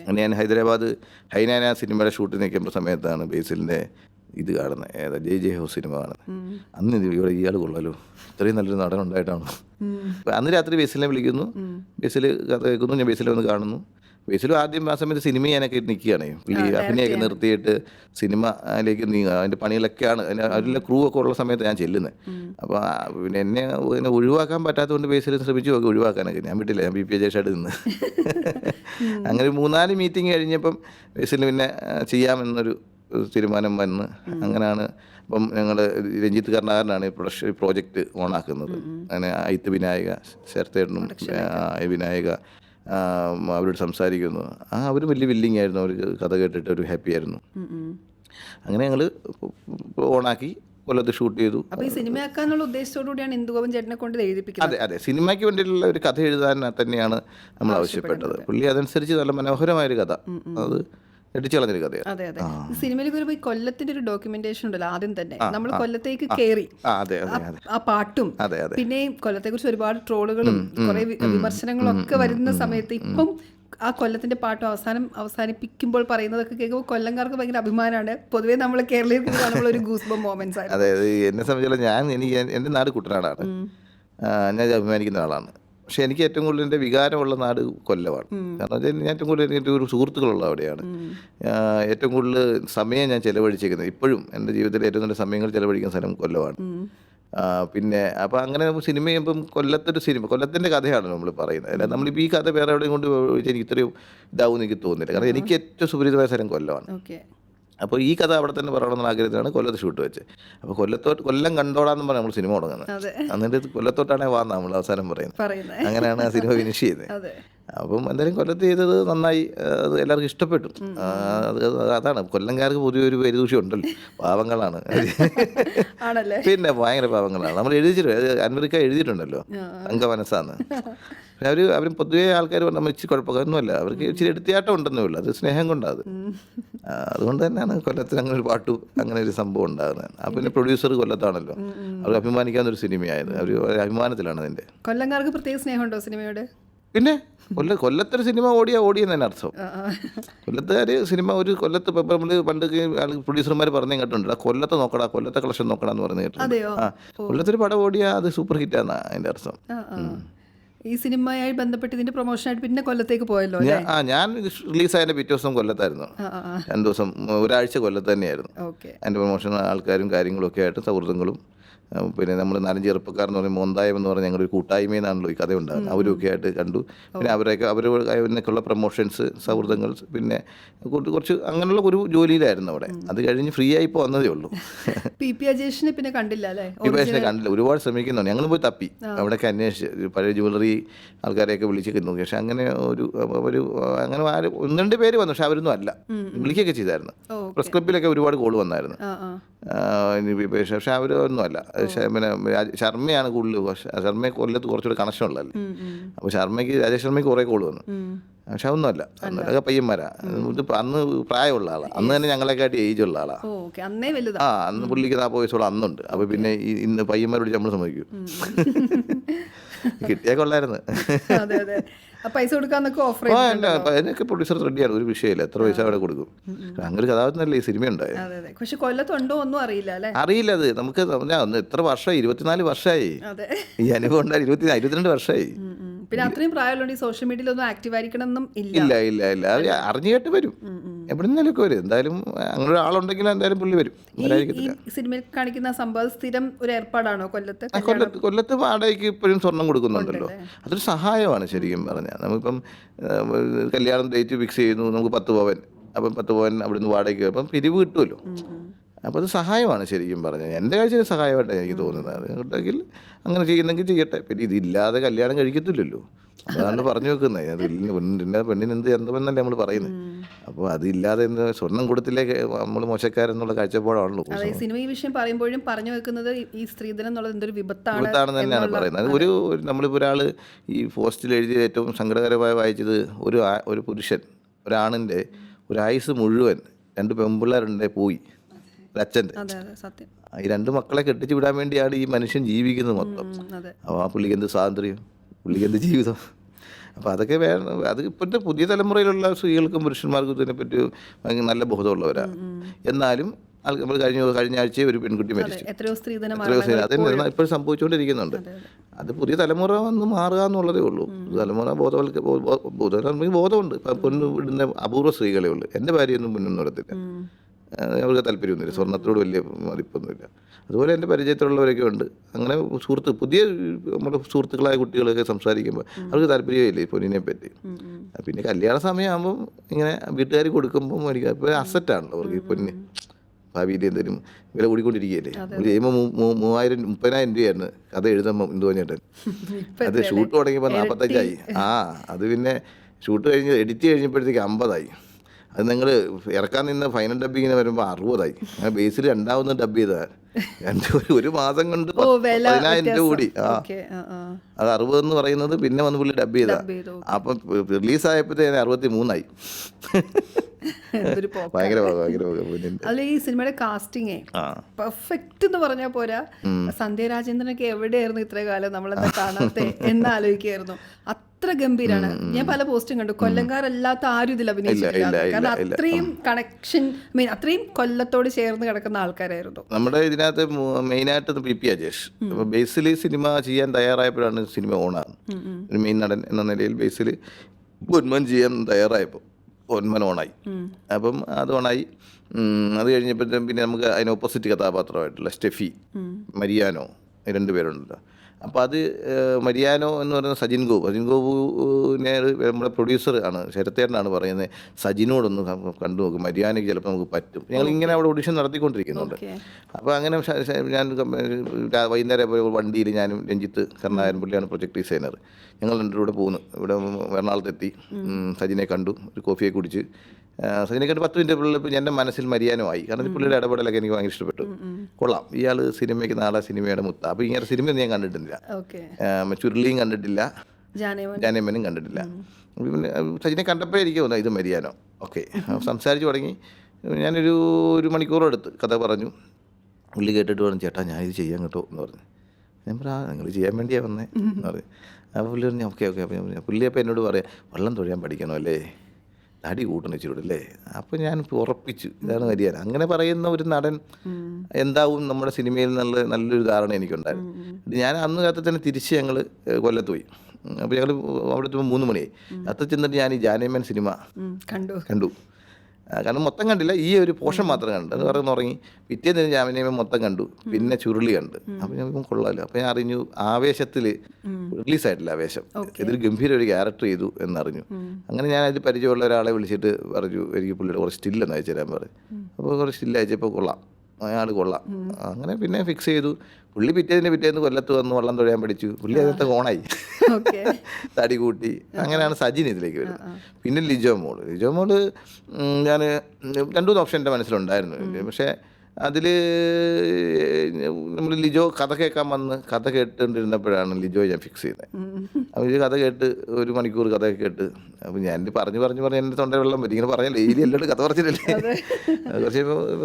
അങ്ങനെ ഞാൻ ഹൈദരാബാദ് ഹൈനാന സിനിമയുടെ ഷൂട്ട് നിൽക്കുമ്പോൾ സമയത്താണ് ബേസിലിന്റെ ഇത് കാണുന്നത്. ഏതാ ജെ ജെ ഹൗസ് സിനിമ കാണുന്നത്. അന്ന് ഇത് ഇവിടെ ഇയാൾ കൊള്ളാലോ. ഇത്രയും നല്ലൊരു നടൻ ഉണ്ടായിട്ടാണ് അന്ന് രാത്രി ബേസിലിനെ വിളിക്കുന്നു. ബേസിൽ കഥ കേൾക്കുന്നു. ഞാൻ ബേസിലെ വന്ന് കാണുന്നു. ബേസിലും ആദ്യം ആ സമയത്ത് സിനിമ ഞാനൊക്കെ നിൽക്കുകയാണ്. ഈ അഭിനയൊക്കെ നിർത്തിയിട്ട് സിനിമയിലേക്ക് നീങ്ങുക അതിന്റെ പണികളൊക്കെയാണ് അതിന്റെ ക്രൂ ഒക്കെ ഉള്ള സമയത്ത് ഞാൻ ചെല്ലുന്നത്. അപ്പോൾ പിന്നെ എന്നെ എന്നെ ഒഴിവാക്കാൻ പറ്റാത്തതുകൊണ്ട് ബേസിൽ ശ്രമിച്ചു ഒക്കെ ഒഴിവാക്കാനൊക്കെ. ഞാൻ വിട്ടില്ല ഞാൻ ബി പി ജേഷായിട്ട് നിന്ന്. അങ്ങനെ ഒരു മൂന്നാൽ മീറ്റിംഗ് കഴിഞ്ഞപ്പം ബേസിൽ പിന്നെ ചെയ്യാമെന്നൊരു തീരുമാനം വന്ന്. അങ്ങനെയാണ് അപ്പം ഞങ്ങൾ രഞ്ജിത്ത് കർണാകരനാണ് ഈ പ്രൊഡക്ഷൻ പ്രോജക്റ്റ് ഓണാക്കുന്നത്. അങ്ങനെ ഐത്ത് വിനായക ശരത്തേട്ടനും വിനായക അവരോട് സംസാരിക്കുന്നു. ആ അവർ വലിയ വില്ലിങ് ആയിരുന്നു. അവർ കഥ കേട്ടിട്ട് ഒരു ഹാപ്പി ആയിരുന്നു. അങ്ങനെ ഞങ്ങൾ ഓണാക്കി കൊല്ലത്ത് ഷൂട്ട് ചെയ്തു. അപ്പോൾ ഈ സിനിമയാക്കാന്നുള്ള ഉദ്ദേശത്തോടു കൂടിയാണ് ഇന്ദുഗോപൻ ചേട്ടനെ കൊണ്ട് എഴുതിപ്പിക്കുന്നത്? അതെ അതെ. സിനിമയ്ക്ക് വേണ്ടിയിട്ടുള്ള ഒരു കഥ എഴുതാൻ തന്നെയാണ് നമ്മൾ ആവശ്യപ്പെട്ടത്. പുള്ളി അതനുസരിച്ച് നല്ല മനോഹരമായൊരു കഥ. അത് ഞെട്ടിച്ചു കളഞ്ഞൊരു കഥയാണ് അതെ. അതെ വരുമ്പോൾ ഈ കൊല്ലത്തിന്റെ ഒരു ഡോക്യുമെന്റേഷൻ ഉണ്ടല്ലോ ആദ്യം തന്നെ. നമ്മൾ കൊല്ലത്തേക്ക് കയറി ആ അതെ അതെ ആ പാട്ടും പിന്നെ കൊല്ലത്തെ കുറിച്ച് ഒരുപാട് ട്രോളുകളും കുറെ വിമർശനങ്ങളും ഒക്കെ വരുന്ന സമയത്ത് ഇപ്പം ആ കൊല്ലത്തിന്റെ പാട്ടും അവസാനം അവസാനിപ്പിക്കുമ്പോൾ പറയുന്നതൊക്കെ കേൾക്കുമ്പോൾ കൊല്ലംകാർക്ക് ഭയങ്കര അഭിമാനമാണ്. പൊതുവേ നമ്മൾ കേരളീയർക്ക് കാണുമ്പോൾ ഒരു ഗൂസ്ബം മൊമെന്റ്സ് ആണ് അതെ അത്. എന്നെ സംബന്ധിച്ചിടത്തോളം ഞാൻ എനിക്ക് എന്റെ നാട് കുട്ടനാടാണ്. ഞാൻ അഭിമാനിക്കുന്ന ആളാണ്. പക്ഷേ എനിക്ക് ഏറ്റവും കൂടുതൽ എന്റെ വികാരമുള്ള നാട് കൊല്ലമാണ്. കാരണം വെച്ചാൽ ഞാൻ ഏറ്റവും കൂടുതൽ എനിക്ക് ഒരു സുഹൃത്തുക്കളുള്ള അവിടെയാണ്. ഏറ്റവും കൂടുതൽ സമയം ഞാൻ ചിലവഴിച്ചേക്കുന്നത് ഇപ്പോഴും എന്റെ ജീവിതത്തിൽ ഏറ്റവും നല്ല സമയങ്ങൾ ചിലവഴിക്കുന്ന സ്ഥലം കൊല്ലമാണ്. പിന്നെ അപ്പോൾ അങ്ങനെ സിനിമ ചെയ്യുമ്പം കൊല്ലത്തൊരു സിനിമ കൊല്ലത്തിന്റെ കഥയാണ് നമ്മൾ പറയുന്നത്. അല്ല നമ്മളിപ്പോൾ ഈ കഥ വേറെ എവിടെയും കൊണ്ട് എനിക്ക് ഇത്രയും ഇതാവും എനിക്ക് തോന്നുന്നില്ല. കാരണം എനിക്ക് ഏറ്റവും സുപരിചിതമായ സ്ഥലം കൊല്ലമാണ്. ഓക്കെ. അപ്പോൾ ഈ കഥ അവിടെ തന്നെ പറയണമെന്ന ആഗ്രഹത്തിലാണ് കൊല്ലത്ത് ഷൂട്ട് വെച്ച് അപ്പോൾ കൊല്ലത്തോട്ട് കൊല്ലം കണ്ടോടാന്ന് പറഞ്ഞാൽ നമ്മൾ സിനിമ തുടങ്ങുന്നത്. അതെ. എന്നിട്ട് കൊല്ലത്തോട്ടാണ് വാ നമ്മൾ അവസാനം പറയുന്നത്. അങ്ങനെയാണ് ആ സിനിമ ഫിനിഷ് ചെയ്തത്. അതെ. അപ്പം എന്തായാലും കൊല്ലത്ത് ചെയ്തത് നന്നായി. അത് എല്ലാവർക്കും ഇഷ്ടപ്പെട്ടു. അതാണ്. കൊല്ലംകാർക്ക് പൊതുവെ ഒരു പരിദൂഷ്യം ഉണ്ടല്ലോ. പാവങ്ങളാണ്. പിന്നെ ഭയങ്കര പാവങ്ങളാണ്. നമ്മൾ എഴുതിച്ചിട്ടുണ്ട്. അമേരിക്ക എഴുതിയിട്ടുണ്ടല്ലോ. അംഗമനസ്സാന്ന് പിന്നെ അവർ അവർ പൊതുവേ ആൾക്കാർ നമ്മൾ ഇച്ചിരി കുഴപ്പമൊന്നുമല്ല അവർക്ക് ഇച്ചിരി എടുത്തിയാട്ടം ഉണ്ടെന്നേ ഉള്ളൂ. അത് സ്നേഹം കൊണ്ടാണ് അതുകൊണ്ട് തന്നെയാണ് കൊല്ലത്തിന് അങ്ങനെ ഒരു പാട്ടു അങ്ങനെ ഒരു സംഭവം ഉണ്ടാകുന്നത്. ആ പിന്നെ പ്രൊഡ്യൂസർ കൊല്ലത്താണല്ലോ. അവർ അഭിമാനിക്കാവുന്ന ഒരു സിനിമയായത്. അവർ അഭിമാനത്തിലാണ് അതിന്റെ കൊല്ലംകാർക്ക് പ്രത്യേക സ്നേഹമുണ്ടോ സിനിമയോട്? പിന്നെ കൊല്ല കൊല്ലത്തൊരു സിനിമ ഓടിയ ഓടിയെന്ന് തന്നെ അർത്ഥം. കൊല്ലത്തുകാർ സിനിമ ഒരു കൊല്ലത്ത് ഇപ്പം നമ്മൾ പണ്ട് പ്രൊഡ്യൂസർമാർ പറഞ്ഞു കേട്ടിട്ടുണ്ട്. കൊല്ലത്തെ നോക്കടാ കൊല്ലത്തെ കളക്ഷൻ നോക്കടാ എന്ന് പറഞ്ഞു കേട്ടിട്ടുണ്ട്. ആ കൊല്ലത്തൊരു പടം ഓടിയാൽ അത് സൂപ്പർ ഹിറ്റാണ് അതിന്റെ അർത്ഥം. ഈ സിനിമയായി ബന്ധപ്പെട്ട് ഇതിന്റെ പ്രൊമോഷനായിട്ട് പിന്നെ കൊല്ലത്തേക്ക് പോയല്ലോ ആ ഞാൻ റിലീസായതിന്റെ പിറ്റേ ദിവസം കൊല്ലത്തായിരുന്നു. രണ്ട് ദിവസം ഒരാഴ്ച കൊല്ലത്ത് തന്നെയായിരുന്നു. അതിന്റെ പ്രൊമോഷൻ ആൾക്കാരും കാര്യങ്ങളും ഒക്കെ ആയിട്ട് സൗഹൃദങ്ങളും പിന്നെ നമ്മൾ നാലഞ്ച് ചെറുപ്പക്കാർ എന്ന് പറയുമ്പോൾ മോന്തായം എന്ന് പറഞ്ഞാൽ ഞങ്ങളൊരു കൂട്ടായ്മ എന്നാണല്ലോ ഈ കഥ ഉണ്ടാകുന്നത് അവരൊക്കെ ആയിട്ട് കണ്ടു. പിന്നെ അവരൊക്കെ അവരൊക്കെയുള്ള പ്രൊമോഷൻസ് സൗഹൃദങ്ങൾ പിന്നെ കുറച്ച് അങ്ങനെയുള്ള ഒരു ജോലിയിലായിരുന്നു അവിടെ. അത് കഴിഞ്ഞ് ഫ്രീ ആയി വന്നതേ ഉള്ളൂ. പി. പി. അജേഷിനെ പിന്നെ കണ്ടില്ല അല്ലേ? അജേഷിനെ കണ്ടില്ല. ഒരുപാട് ശ്രമിക്കുന്നുണ്ട്. ഞങ്ങൾ പോയി തപ്പി. അവിടെയൊക്കെ അന്വേഷിച്ച് പഴയ ജ്വല്ലറി ആൾക്കാരെയൊക്കെ വിളിച്ചിരുന്നു. പക്ഷെ അങ്ങനെ ഒരു ഒരു അങ്ങനെ ആരും ഒന്ന് രണ്ട് പേര് വന്നു. പക്ഷെ അവരൊന്നും അല്ല. വിളിക്കുകയൊക്കെ ചെയ്തായിരുന്നു. പ്രസ് ക്ലബിലൊക്കെ ഒരുപാട് കോൾ വന്നായിരുന്നു. പക്ഷേ അവരൊന്നും അല്ല. പിന്നെ ശർമ്മയാണ് കൂടുതൽ ശർമ്മയെ കൊല്ലത്ത് കുറച്ചുകൂടെ കണക്ഷൻ ഉള്ളതല്ലേ? അപ്പോൾ ശർമ്മയ്ക്ക് രാജേഷ് ശർമ്മയ്ക്ക് കുറേ കോൾ വന്നു. പക്ഷെ ഒന്നുമല്ല അതൊക്കെ പയ്യന്മാരാ. ഇത് അന്ന് പ്രായമുള്ള ആളാ. അന്ന് തന്നെ ഞങ്ങളെക്കാട്ടി ഏജ് ഉള്ള ആളാ. ഓ ഓക്കെ അന്നേ ആ അന്ന് പുള്ളിക്ക് നാൽപ്പത് വയസ്സോളം അന്നുണ്ട്. അപ്പോൾ പിന്നെ ഇന്ന് പയ്യന്മാരോട് നമ്മൾ സമ്മതിക്കും. കിട്ടിയാൽ കൊള്ളായിരുന്നു പൈസ കൊടുക്കാന്നൊക്കെ ഓഫർ അതിനൊക്കെ പ്രൊഡ്യൂസർ റെഡിയാണ് ഒരു വിഷയമില്ല. എത്ര പൈസ അവിടെ കൊടുക്കും. അങ്ങനെ ഒരു കഥാപാത്രനല്ലേ ഈ സിനിമ ഉണ്ടായത്? പക്ഷെ കൊല്ലത്തുണ്ടോ ഒന്നും അറിയില്ല അല്ലേ? അറിയില്ല അത്. നമുക്ക് എത്ര വർഷമായി? ഇരുപത്തിനാല് വർഷമായി. ഈ അനുഭവം ഉണ്ടായി. ഇരുപത്തി ഇരുപത്തിരണ്ട് വർഷമായി. പിന്നെ അത്രയും പ്രായമുള്ളതുകൊണ്ട് ഈ സോഷ്യൽ മീഡിയയിലൊന്നും ആക്റ്റീവ് ആയിരിക്കണം എന്നും ഇല്ല. ഇല്ല ഇല്ല ഇല്ല. അത് അറിഞ്ഞു കേട്ട് വരും. എവിടെ നിന്നാലൊക്കെ വരും? എന്തായാലും അങ്ങനെ ഒരാളുണ്ടെങ്കിൽ എന്തായാലും പുള്ളി വരും. ഈ ഈ വരാതിരിക്കത്തില്ല സിനിമയിൽ കാണിക്കുന്ന സംഭവം സ്ഥിരം ഒരു ഏർപ്പാടാണോ? കൊല്ലത്ത് ആ, കൊല്ലത്ത് കൊല്ലത്ത് വാടകയ്ക്ക് ഇപ്പോഴും സ്വർണം കൊടുക്കുന്നുണ്ടല്ലോ. അതൊരു സഹായമാണ് ശരിക്കും പറഞ്ഞാൽ. നമുക്കിപ്പം കല്യാണം ഡേറ്റ് ഫിക്സ് ചെയ്യുന്നു. നമുക്ക് പത്ത് പവൻ. അപ്പം പത്ത് പവൻ അവിടുന്ന് വാടകയ്ക്ക് അപ്പം പിരിവ് കിട്ടുമല്ലോ. അപ്പോൾ അത് സഹായമാണ് ശരിക്കും പറഞ്ഞാൽ എന്റെ കാഴ്ചയിൽ സഹായമായിട്ടാണ് എനിക്ക് തോന്നുന്നത്. ഉണ്ടെങ്കിൽ അങ്ങനെ ചെയ്യുന്നെങ്കിൽ ചെയ്യട്ടെ. പിന്നെ ഇതില്ലാതെ കല്യാണം കഴിക്കത്തില്ലല്ലോ. അതാണ് പറഞ്ഞു വെക്കുന്നത്. അത് പെണ്ണിന്റെ പെണ്ണിന് എന്ത് എന്തെന്നല്ലേ നമ്മൾ പറയുന്നത്. അപ്പോൾ അതില്ലാതെ എന്ത് സ്വർണം കൊടുത്തില്ലേ നമ്മൾ മോശക്കാരെന്നുള്ള കാഴ്ചപ്പാടാണല്ലോ. സിനിമ ഈ വിഷയം പറയുമ്പോഴും പറഞ്ഞു വെക്കുന്നത് ഈ- സ്ത്രീധനം എന്നുള്ളത് എന്തൊരു വിപത്താണ് വിപത്താണെന്ന് തന്നെയാണ് പറയുന്നത്. അത്. ഒരു നമ്മളിപ്പോൾ ഒരാൾ ഈ പോസ്റ്റിൽ എഴുതിയ ഏറ്റവും സങ്കടകരമായി വായിച്ചത് ഒരു ഒരു പുരുഷൻ ഒരാണിന്റെ ഒരു ആയുസ് മുഴുവൻ രണ്ട് പെൺപിള്ളേരുണ്ടെ പോയി. സത്യം. ഈ രണ്ട് മക്കളെ കെട്ടിച്ചു വിടാൻ വേണ്ടിയാണ് ഈ മനുഷ്യൻ ജീവിക്കുന്നത് മൊത്തം. അപ്പോൾ ആ പുള്ളിക്ക് എന്ത് സ്വാതന്ത്ര്യം? പുള്ളിക്ക് എന്ത് ജീവിതം? അപ്പോൾ അതൊക്കെ വേണം. അത് ഇപ്പോഴത്തെ പുതിയ തലമുറയിലുള്ള സ്ത്രീകൾക്കും പുരുഷന്മാർക്കും ഇതിനെപ്പറ്റി ഭയങ്കര നല്ല ബോധമുള്ളവരാണ് എന്നാലും നമ്മൾ കഴിഞ്ഞ കഴിഞ്ഞ ആഴ്ച ഒരു പെൺകുട്ടി മരിച്ചു. എത്രയോ സ്ത്രീധന അതന്നെ ഇപ്പോൾ സംഭവിച്ചുകൊണ്ടിരിക്കുന്നുണ്ട്. അത് പുതിയ തലമുറ വന്ന് മാറുക എന്നുള്ളതേ ഉള്ളൂ. പുതിയ തലമുറ ബോധവൽക്ക ബോ- ബോ- ബോധവൽക്കരണം ബോധമുണ്ട്. ഇപ്പം പൊന്നു വിടുന്ന അപൂർവ സ്ത്രീകളേ ഉള്ളൂ. എന്റെ ഭാര്യയൊന്നും മുന്നൊന്നും നടത്തില്ല അവർക്ക് താല്പര്യമൊന്നുമില്ല. സ്വർണത്തോട് വലിയ മതിപ്പൊന്നുമില്ല. അതുപോലെ എന്റെ പരിചയത്തിലുള്ളവരൊക്കെ ഉണ്ട്. അങ്ങനെ സുഹൃത്ത് പുതിയ നമ്മുടെ സുഹൃത്തുക്കളായ കുട്ടികളൊക്കെ സംസാരിക്കുമ്പോൾ അവർക്ക് താല്പര്യമില്ല ഈ പൊന്നിനെ പറ്റി? പിന്നെ കല്യാണ സമയമാകുമ്പം ഇങ്ങനെ വീട്ടുകാർ കൊടുക്കുമ്പം എനിക്ക് ഇപ്പോൾ അസറ്റാണല്ലോ അവർക്ക് ഈ പൊന്ന് ഭാവിയിൽ എന്തെങ്കിലും വില കൂടിക്കൊണ്ടിരിക്കുകയല്ലേ? ഒരു ചെയ്യുമ്പോൾ മൂവായിരം മുപ്പതിനായിരം രൂപയായിരുന്നു കഥ എഴുതുമ്പോൾ എന്ത് പറഞ്ഞിട്ട്? ഇപ്പൊ അത് ഷൂട്ട് തുടങ്ങിയപ്പോൾ നാൽപ്പത്തഞ്ചായി. ആ അത് പിന്നെ ഷൂട്ട് കഴിഞ്ഞ് എഡിറ്റ് കഴിഞ്ഞപ്പോഴത്തേക്ക് അമ്പതായി. അത് നിങ്ങൾ ഇറക്കാൻ നിന്ന് ഫൈനൽ ഡബിങ്ങിന് വരുമ്പോൾ അറുപതായി. അങ്ങനെ ബേസിൽ രണ്ടാമത് ഡബ് ചെയ്തതാണ് രണ്ട് ഒരു- ഒരു മാസം കൊണ്ട് പതിനായിരം രൂപ കൂടി. ആ. അത് അറുപത് എന്ന് പറയുന്നത് പിന്നെ വന്ന് പുള്ളി ഡബ് ചെയ്താ. ഡബ്. അപ്പം റിലീസായപ്പോഴത്തേന് അറുപത്തി മൂന്നായി ഭയങ്കര അതിൽ ഈ സിനിമയുടെ കാസ്റ്റിംഗ് പെർഫെക്റ്റ് എന്ന് പറഞ്ഞാൽ പോരാ. സന്ധ്യ രാജേന്ദ്രനൊക്കെ എവിടെയായിരുന്നു ഇത്ര കാലം നമ്മളെന്താ കാണാത്തെ എന്ന് ആലോചിക്കായിരുന്നു അത്ര ഗംഭീരാണ്. ഞാൻ പല പോസ്റ്റും കണ്ടു. കൊല്ലംകാരല്ലാത്ത ആരും ഇതിൽ അഭിനയിച്ചിട്ടില്ല. കാരണം. അത്രയും കണക്ഷൻ മീൻ അത്രയും കൊല്ലത്തോട് ചേർന്ന് കിടക്കുന്ന ആൾക്കാരായിരുന്നു. നമ്മുടെ ഇതിനകത്ത് മെയിൻ ആയിട്ട് പി പി അജേഷ് അപ്പോൾ ബേസിൽ സിനിമ ചെയ്യാൻ തയ്യാറായപ്പോഴാണ് സിനിമ ഓണാകുന്നത് മെയിൻ നടൻ എന്ന നിലയിൽ ബേസിൽ പൊന്മൻ ചെയ്യാൻ തയ്യാറായപ്പോൾ പൊന്മൻ ഓണായി. അപ്പം അത് ഓണായി. അത് കഴിഞ്ഞപ്പോഴത്തേക്കും പിന്നെ നമുക്ക് അതിന് ഓപ്പോസിറ്റ് കഥാപാത്രമായിട്ടുള്ള സ്റ്റെഫി മരിയാനോ രണ്ടുപേരുണ്ടല്ലോ രണ്ട് പേരുണ്ടല്ലോ. അപ്പോൾ അത് മരിയാനോ എന്ന് പറയുന്ന സജിൻ ഗോപു. സജിൻ ഗോപുവിനെ നമ്മുടെ പ്രൊഡ്യൂസർ ആണ് ശരത്തേട്ടനാണ് പറയുന്നത്. സജിനോടൊന്ന് കണ്ടു നോക്കും മരിയാനയ്ക്ക് ചിലപ്പോൾ നമുക്ക് പറ്റും. ഞങ്ങൾ ഇങ്ങനെ അവിടെ ഓഡിഷൻ നടത്തിക്കൊണ്ടിരിക്കുന്നുണ്ട്. അപ്പോൾ അങ്ങനെ ഞാൻ വൈകുന്നേരം വണ്ടിയിൽ ഞാനും രഞ്ജിത്ത് കർണാകരൻ പുള്ളിയാണ് പ്രൊജക്ട് ഡിസൈനർ ഞങ്ങൾ രണ്ടു കൂടെ പോകുന്നു ഇവിടെ എറണാകുളത്തെത്തി. സജിനെ കണ്ടു. ഒരു കോഫിയെ കുടിച്ച്. സജിനെ കണ്ട് പത്ത് മിനിറ്റ് പുള്ളി എന്റെ മനസ്സിൽ മരിയാനുമായി കാരണം ഈ പുള്ളിയുടെ ഇടപെടലൊക്കെ എനിക്ക് ഭയങ്കര ഇഷ്ടപ്പെട്ടു. കൊള്ളാം. ഇയാൾ സിനിമയ്ക്ക് നാളെ സിനിമയുടെ മുത്ത. അപ്പോൾ ഇങ്ങനെ സിനിമയൊന്നും ഞാൻ കണ്ടിട്ടില്ല. ആ, ചുരുളിയും കണ്ടിട്ടില്ല. ജാനേമനും കണ്ടിട്ടില്ല. പിന്നെ സജിനെ കണ്ടപ്പോൾ എനിക്ക് തോന്നുന്നു ഇത് മരിയാനോ ഓക്കെ. സംസാരിച്ച് തുടങ്ങി. ഞാനൊരു ഒരു മണിക്കൂറും എടുത്ത് കഥ പറഞ്ഞു. ഉള്ളി കേട്ടിട്ട് പറഞ്ഞു ചേട്ടാ ഞാൻ ഇത് ചെയ്യാൻ കേട്ടോ എന്ന് പറഞ്ഞു. ഞാൻ പറഞ്ഞു നിങ്ങൾ ചെയ്യാൻ വേണ്ടിയാണ് വന്നേ എന്ന് പറഞ്ഞു. അപ്പോൾ പുള്ളി പറഞ്ഞു ഓക്കെ ഓക്കെ. അപ്പോൾ ഞാൻ പറഞ്ഞു പുള്ളി അപ്പോൾ എന്നോട് പറയാം വെള്ളം തൊഴിയാൻ പഠിക്കണോ തടി കൂട്ടണം ഇച്ചിരി അല്ലേ? അപ്പോൾ ഞാൻ ഉറപ്പിച്ചു ഇതാണ് മര്യാദ അങ്ങനെ പറയുന്ന ഒരു നടൻ എന്താവും നമ്മുടെ സിനിമയിൽ നല്ല നല്ലൊരു ധാരണ എനിക്കുണ്ടായിരുന്നു. ഞാൻ അന്ന് കാലത്ത് തന്നെ തിരിച്ച് ഞങ്ങൾ കൊല്ലത്ത് പോയി. അപ്പോൾ ഞങ്ങൾ അവിടെ എത്തുമ്പോൾ മൂന്ന് മണിയായി. അത്ത ചെന്നിട്ട് ഞാൻ ഈ ജാനേമൻ സിനിമ കണ്ടു. കണ്ടു. കാരണം മൊത്തം കണ്ടില്ല. ഈ ഒരു പോർഷൻ മാത്രം കണ്ടു അത് പറയുന്ന ഉറങ്ങി പിറ്റേന്ന് ജാമിനിയമ മൊത്തം കണ്ടു. പിന്നെ ചുരുളി കണ്ട്. അപ്പം ഞാൻ കൊള്ളാമല്ലോ അപ്പം ഞാൻ അറിഞ്ഞു ആവേശത്തിൽ റിലീസായിട്ടില്ല ആവേശം. ഇതിൽ ഗംഭീര ഒരു ക്യാരക്ടർ ചെയ്തു എന്നറിഞ്ഞു. അങ്ങനെ ഞാൻ അതിൽ പരിചയമുള്ള ഒരാളെ വിളിച്ചിട്ട് പറഞ്ഞു എനിക്ക് പുള്ളിയുടെ കുറച്ച് സ്റ്റില്ലെന്ന് അയച്ചു തരാൻ പറഞ്ഞു അപ്പോൾ കുറച്ച് സ്റ്റില്ല അയച്ചപ്പോൾ കൊള്ളാം. അയാൾ കൊള്ളാം. അങ്ങനെ പിന്നെ ഫിക്സ് ചെയ്തു. പുള്ളി പിറ്റേതിന് പിറ്റേന്ന് കൊല്ലത്ത് വന്ന് വള്ളം തൊഴയാൻ പഠിച്ചു പുള്ളി അതിനകത്ത് ഓണായി. തടി കൂട്ടി. അങ്ങനെയാണ് സജിൻ ഇതിലേക്ക് വരുന്നത്. പിന്നെ ലിജോ മോൾ. ലിജോ മോൾ ഞാൻ രണ്ടു മൂന്ന് ഓപ്ഷൻ എന്റെ മനസ്സിലുണ്ടായിരുന്നു. പക്ഷേ അതിൽ നമ്മൾ ലിജോ കഥ കേൾക്കാൻ വന്ന് കഥ കേട്ടുകൊണ്ടിരുന്നപ്പോഴാണ് ലിജോ ഞാൻ ഫിക്സ് ചെയ്തത് അപ്പോൾ ഇത് കഥ കേട്ട് ഒരു മണിക്കൂർ കഥ കേട്ട് അപ്പോൾ ഞാൻ പറഞ്ഞു പറഞ്ഞു പറഞ്ഞു എന്റെ തൊണ്ട വെള്ളം വരും. ഇങ്ങനെ പറഞ്ഞാൽ ഇതിൽ എല്ലാവരും കഥ പറഞ്ഞിട്ടില്ലേ? കുറച്ച്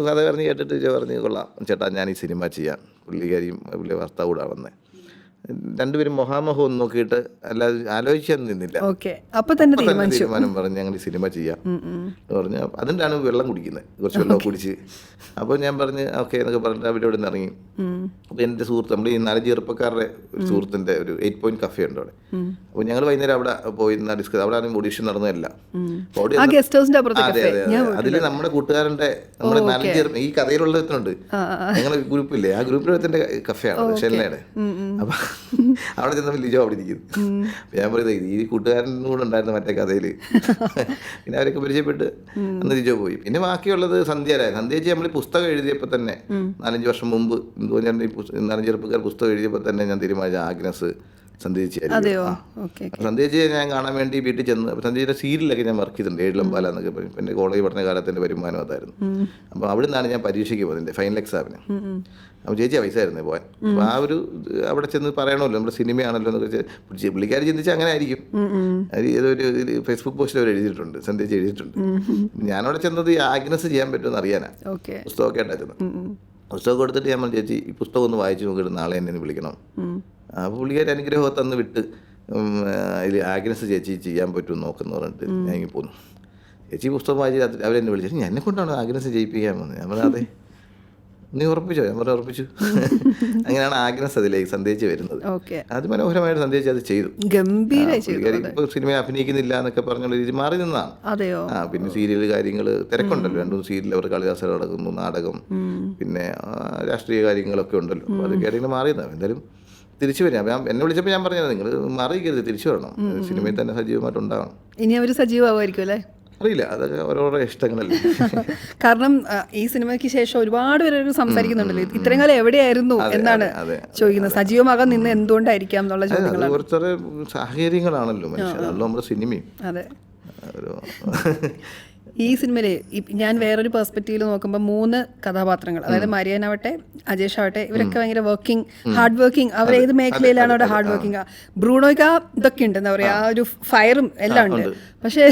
കഥ പറഞ്ഞ് കേട്ടിട്ട് ലിജോ പറഞ്ഞ് കൊള്ളാം ചേട്ടാ ഞാൻ ഈ സിനിമ ചെയ്യാം. പുള്ളിക്കാരിയും പുള്ളി ഭർത്താവ് കൂടെ വന്നത് രണ്ടുപേരും മൊഹാമൊഹം ഒന്ന് നോക്കിയിട്ട് അല്ലാതെ ആലോചിച്ചാൽ നിന്നില്ല. അപ്പൊ തന്നെ തീരുമാനം പറഞ്ഞ് ഞങ്ങൾ സിനിമ ചെയ്യാം പറഞ്ഞു അപ്പൊ വെള്ളം കുടിക്കുന്നത്. കുറച്ച് വെള്ളം കുടിച്ച്. അപ്പോൾ ഞാൻ പറഞ്ഞ് ഓക്കെ എന്നൊക്കെ പറഞ്ഞിട്ട് അവിടെ ഇവിടെ നിന്ന് ഇറങ്ങി. അപ്പോൾ എന്റെ സുഹൃത്ത് നമ്മുടെ ഈ നാല് ചെറുപ്പക്കാരുടെ ഒരു സുഹൃത്തിന്റെ ഒരു എയ്റ്റ് പോയിന്റ് കഫേ ഉണ്ട് അവിടെ. അപ്പോൾ ഞങ്ങൾ വൈകുന്നേരം അവിടെ പോയി ഡിസ്കസ് അവിടെ ആണെങ്കിൽ ഓഡീഷൻ നടന്നതല്ല. അതിൽ അതെ അതെ അതിൽ നമ്മുടെ കൂട്ടുകാരന്റെ നമ്മുടെ നാലഞ്ച് ചെറുപ്പം ഈ കഥയിലുള്ള ഞങ്ങളെ ഗ്രൂപ്പില്ലേ ആ ഗ്രൂപ്പിലെ കഫേ ആണ്. ചെന്നൈയുടെ അപ്പൊ അവിടെ ചെന്നപ്പോൾ ലിജോ അവിടെ ഇരിക്കുന്നു. ഞാൻ പറയുന്നത് ഈ കൂട്ടുകാരനും കൂടെ ഉണ്ടായിരുന്നു മറ്റേ കഥയിൽ. പിന്നെ അവരൊക്കെ പരിചയപ്പെട്ട് അന്ന് ലിജോ പോയി. പിന്നെ ബാക്കിയുള്ളത് സന്ധ്യരായ സന്ധ്യച്ച് നമ്മൾ പുസ്തകം എഴുതിയപ്പോൾ തന്നെ നാലഞ്ച് വർഷം മുമ്പ് എന്തോ ഞാൻ ഈ നാലഞ്ച് ചെറുപ്പക്കാർ പുസ്തകം എഴുതിയപ്പോൾ തന്നെ ഞാൻ തീരുമാനിച്ച ആഗ്നസ്. ഓക്കെ സന്ധ്യജിയെ ഞാൻ കാണാൻ വേണ്ടി വീട്ടിൽ ചെന്ന് സന്ധ്യയുടെ സീരിയലൊക്കെ ഞാൻ വർക്ക് ചെയ്തിട്ടുണ്ട് ഏഴിലമ്പാല എന്നൊക്കെ പറയും. പിന്നെ കോളേജ് പഠന കാലത്തിന്റെ വരുമാനം അതായിരുന്നു. അപ്പോൾ അവിടെ നിന്നാണ് ഞാൻ പരീക്ഷയ്ക്ക് പോകുന്നത് ഫൈനൽ എക്സാമിന്. അപ്പോൾ ചേച്ചി ആയിരുന്നു പോകാൻ അപ്പോൾ ആ ഒരു അവിടെ ചെന്ന് പറയണമല്ലോ നമ്മുടെ സിനിമയാണല്ലോ എന്നൊക്കെ വെച്ച് പുള്ളിക്കാർ ചിന്തിച്ചാൽ അങ്ങനെ ആയിരിക്കും. അത് ഏതൊരു ഫേസ്ബുക്ക് പോസ്റ്റിൽ അവർ എഴുതിയിട്ടുണ്ട് സന്ധ്യച്ച് എഴുതിയിട്ടുണ്ട്. ഞാനവിടെ ചെന്നത് ആഗ്നസ് ചെയ്യാൻ പറ്റുമെന്ന് അറിയാനാ. പുസ്തകമൊക്കെ ഉണ്ടായിരുന്നു പുസ്തകം കൊടുത്തിട്ട് ഞാൻ ചേച്ചി ഈ പുസ്തകം ഒന്ന് വായിച്ചു നോക്കിയിട്ട് നാളെ എന്നെ വിളിക്കണം. അപ്പോൾ പുള്ളിക്കാരി അനുഗ്രഹം തന്ന് വിട്ട് അതിൽ ആഗ്നസ് ചേച്ചി ചെയ്യാൻ പറ്റുമെന്ന് നോക്കുന്നു പറഞ്ഞിട്ട് ഞാൻ ഇങ്ങനെ പോന്നു. ചേച്ചി പുസ്തകം വായിച്ച് രാത്രി അവരെന്നെ വിളിച്ചിട്ട് എന്നെ കൊണ്ടാണ് ആഗ്നസ് ജയിപ്പിക്കാൻ വന്നത്. ഞാൻ പറഞ്ഞാൽ അതെ. നീ ഉറപ്പിച്ചോ? ഞാൻ പറഞ്ഞു ഉറപ്പിച്ചു. അങ്ങനെയാണ് ആഗ്നസ് അതിലേക്ക് സന്ദേശിച്ച് വരുന്നത്. അത് മനോഹരമായിട്ട് സന്ദേശിച്ച് അത് ചെയ്തു. ഇപ്പൊ സിനിമയിൽ അഭിനയിക്കുന്നില്ല എന്നൊക്കെ പറഞ്ഞുള്ള രീതി മാറി നിന്നാണ് ആ പിന്നെ സീരിയൽ കാര്യങ്ങൾ തിരക്കുണ്ടല്ലോ. രണ്ടു സീരിയൽ അവർ കളിദാസ നടക്കുന്നു നാടകം പിന്നെ ആ, രാഷ്ട്രീയ കാര്യങ്ങളൊക്കെ ഉണ്ടല്ലോ. അതൊക്കെ ആരെങ്കിലും മാറിയതാണ്. എന്തായാലും തിരിച്ചു വരാം ഞാൻ എന്നെ വിളിച്ചപ്പോൾ ഞാൻ പറഞ്ഞത് നിങ്ങൾ മാറിയിരിക്കരുത് തിരിച്ചു വരണം. സിനിമയിൽ തന്നെ സജീവമായിട്ട് ഉണ്ടാവണം. ഇനി അവർ സജീവമായിരിക്കും അല്ലേ? അറിയില്ല അതൊക്കെ ഓരോരോ ഇഷ്ടങ്ങളല്ലേ. കാരണം ഈ സിനിമയ്ക്ക് ശേഷം ഒരുപാട് പേര് സംസാരിക്കുന്നുണ്ടല്ലോ. ഇത്രയും കാലം എവിടെയായിരുന്നു എന്നാണ്. ചോദിക്കുന്നത്. സജീവമാകാൻ നിന്ന് എന്തുകൊണ്ടായിരിക്കാം എന്നുള്ള ചോദ്യങ്ങളാണ്. സാഹചര്യങ്ങളാണല്ലോ മനുഷ്യർ. നമ്മുടെ സിനിമയും അതെ. ഈ സിനിമയിൽ ഞാൻ വേറൊരു പെർസ്പെക്റ്റീവിൽ നോക്കുമ്പോൾ മൂന്ന് കഥാപാത്രങ്ങൾ അതായത് മരിയനാവട്ടെ അജേഷ് ആവട്ടെ ഇവരൊക്കെ ഭയങ്കര വർക്കിംഗ് ഹാർഡ് വർക്കിംഗ് അവർ ഏത് മേഖലയിലാണ് അവിടെ ഹാർഡ് വർക്കിംഗ് ബ്രൂണോയ്ക്ക് ആ ഇതൊക്കെ ഉണ്ട് എന്താ പറയാ ആ. ഒരു ഫയറും എല്ലാം ഉണ്ട്. പക്ഷേ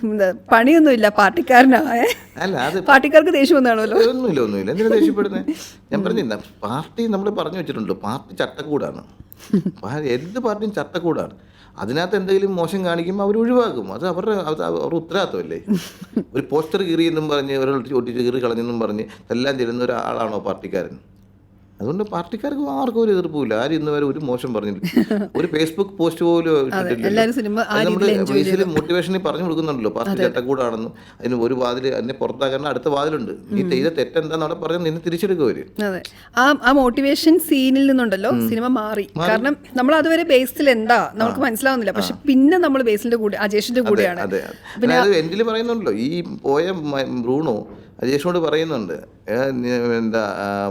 പണിയൊന്നും പണിയൊന്നുമില്ല പാർട്ടിക്കാരനാ പാർട്ടിക്കാർക്ക് ദേഷ്യം വന്നാണല്ലോ. ഒന്നുമില്ല ഒന്നുമില്ല. എന്തിനാ ദേഷ്യപ്പെടുന്നത് ഞാൻ പറഞ്ഞില്ല പാർട്ടി നമ്മൾ പറഞ്ഞു വെച്ചിട്ടുണ്ട് പാർട്ടി ചട്ടക്കൂടാണ്. എന്ത് പാർട്ടിയും ചട്ടക്കൂടാണ്. അതിനകത്ത് എന്തെങ്കിലും മോശം കാണിക്കുമ്പോൾ അവർ ഒഴിവാക്കും. അത് അവരുടെ അത് അവരുടെ ഉത്തരവാദിത്തമല്ലേ ഒരു പോസ്റ്റർ കീറിയെന്നും പറഞ്ഞ് ഒരാൾ ഒട്ടിച്ച് കീറി കളഞ്ഞെന്നും പറഞ്ഞ് എല്ലാം ചെയ്യുന്ന ഒരാളാണോ പാർട്ടിക്കാരൻ? അതുകൊണ്ട് പാർട്ടിക്കാർക്ക് ആർക്കും ഒരു എതിർപ്പില്ല ആരും ഇന്ന് വരെ ഒരു മോശം പറഞ്ഞിട്ടില്ല. ഒരു ഫേസ്ബുക്ക് പോസ്റ്റ് പോലും അത് ബേസിൽ മോട്ടിവേഷനിൽ പറഞ്ഞു കൊടുക്കുന്നുണ്ടല്ലോ. പാർട്ടി ചട്ടക്കൂടാണെന്നും അതിന് ഒരു വാതിൽ അതിനെ പുറത്താക്കാൻ അടുത്ത വാതിലുണ്ട്. നീ ചെയ്ത തെറ്റെന്താന്ന് അവിടെ പറഞ്ഞ് നിന്നെ അതെ. ആ മോട്ടിവേഷൻ സീനിൽ നിന്നുണ്ടല്ലോ സിനിമ മാറി. കാരണം നമ്മൾ അതുവരെ ബേസിൽ എന്താ? നമുക്ക് മനസ്സിലാവുന്നില്ല. പക്ഷെ പിന്നെ നമ്മൾ ബേസിന്റെ കൂടെ അജേഷിന്റെ കൂടെയാണ്. അതെ. അതായത് എൻഡിൽ പറയുന്നുണ്ടല്ലോ ഈ പോയ ബ്രൂണോ അജേഷിനോട് പറയുന്നുണ്ട്. എന്താ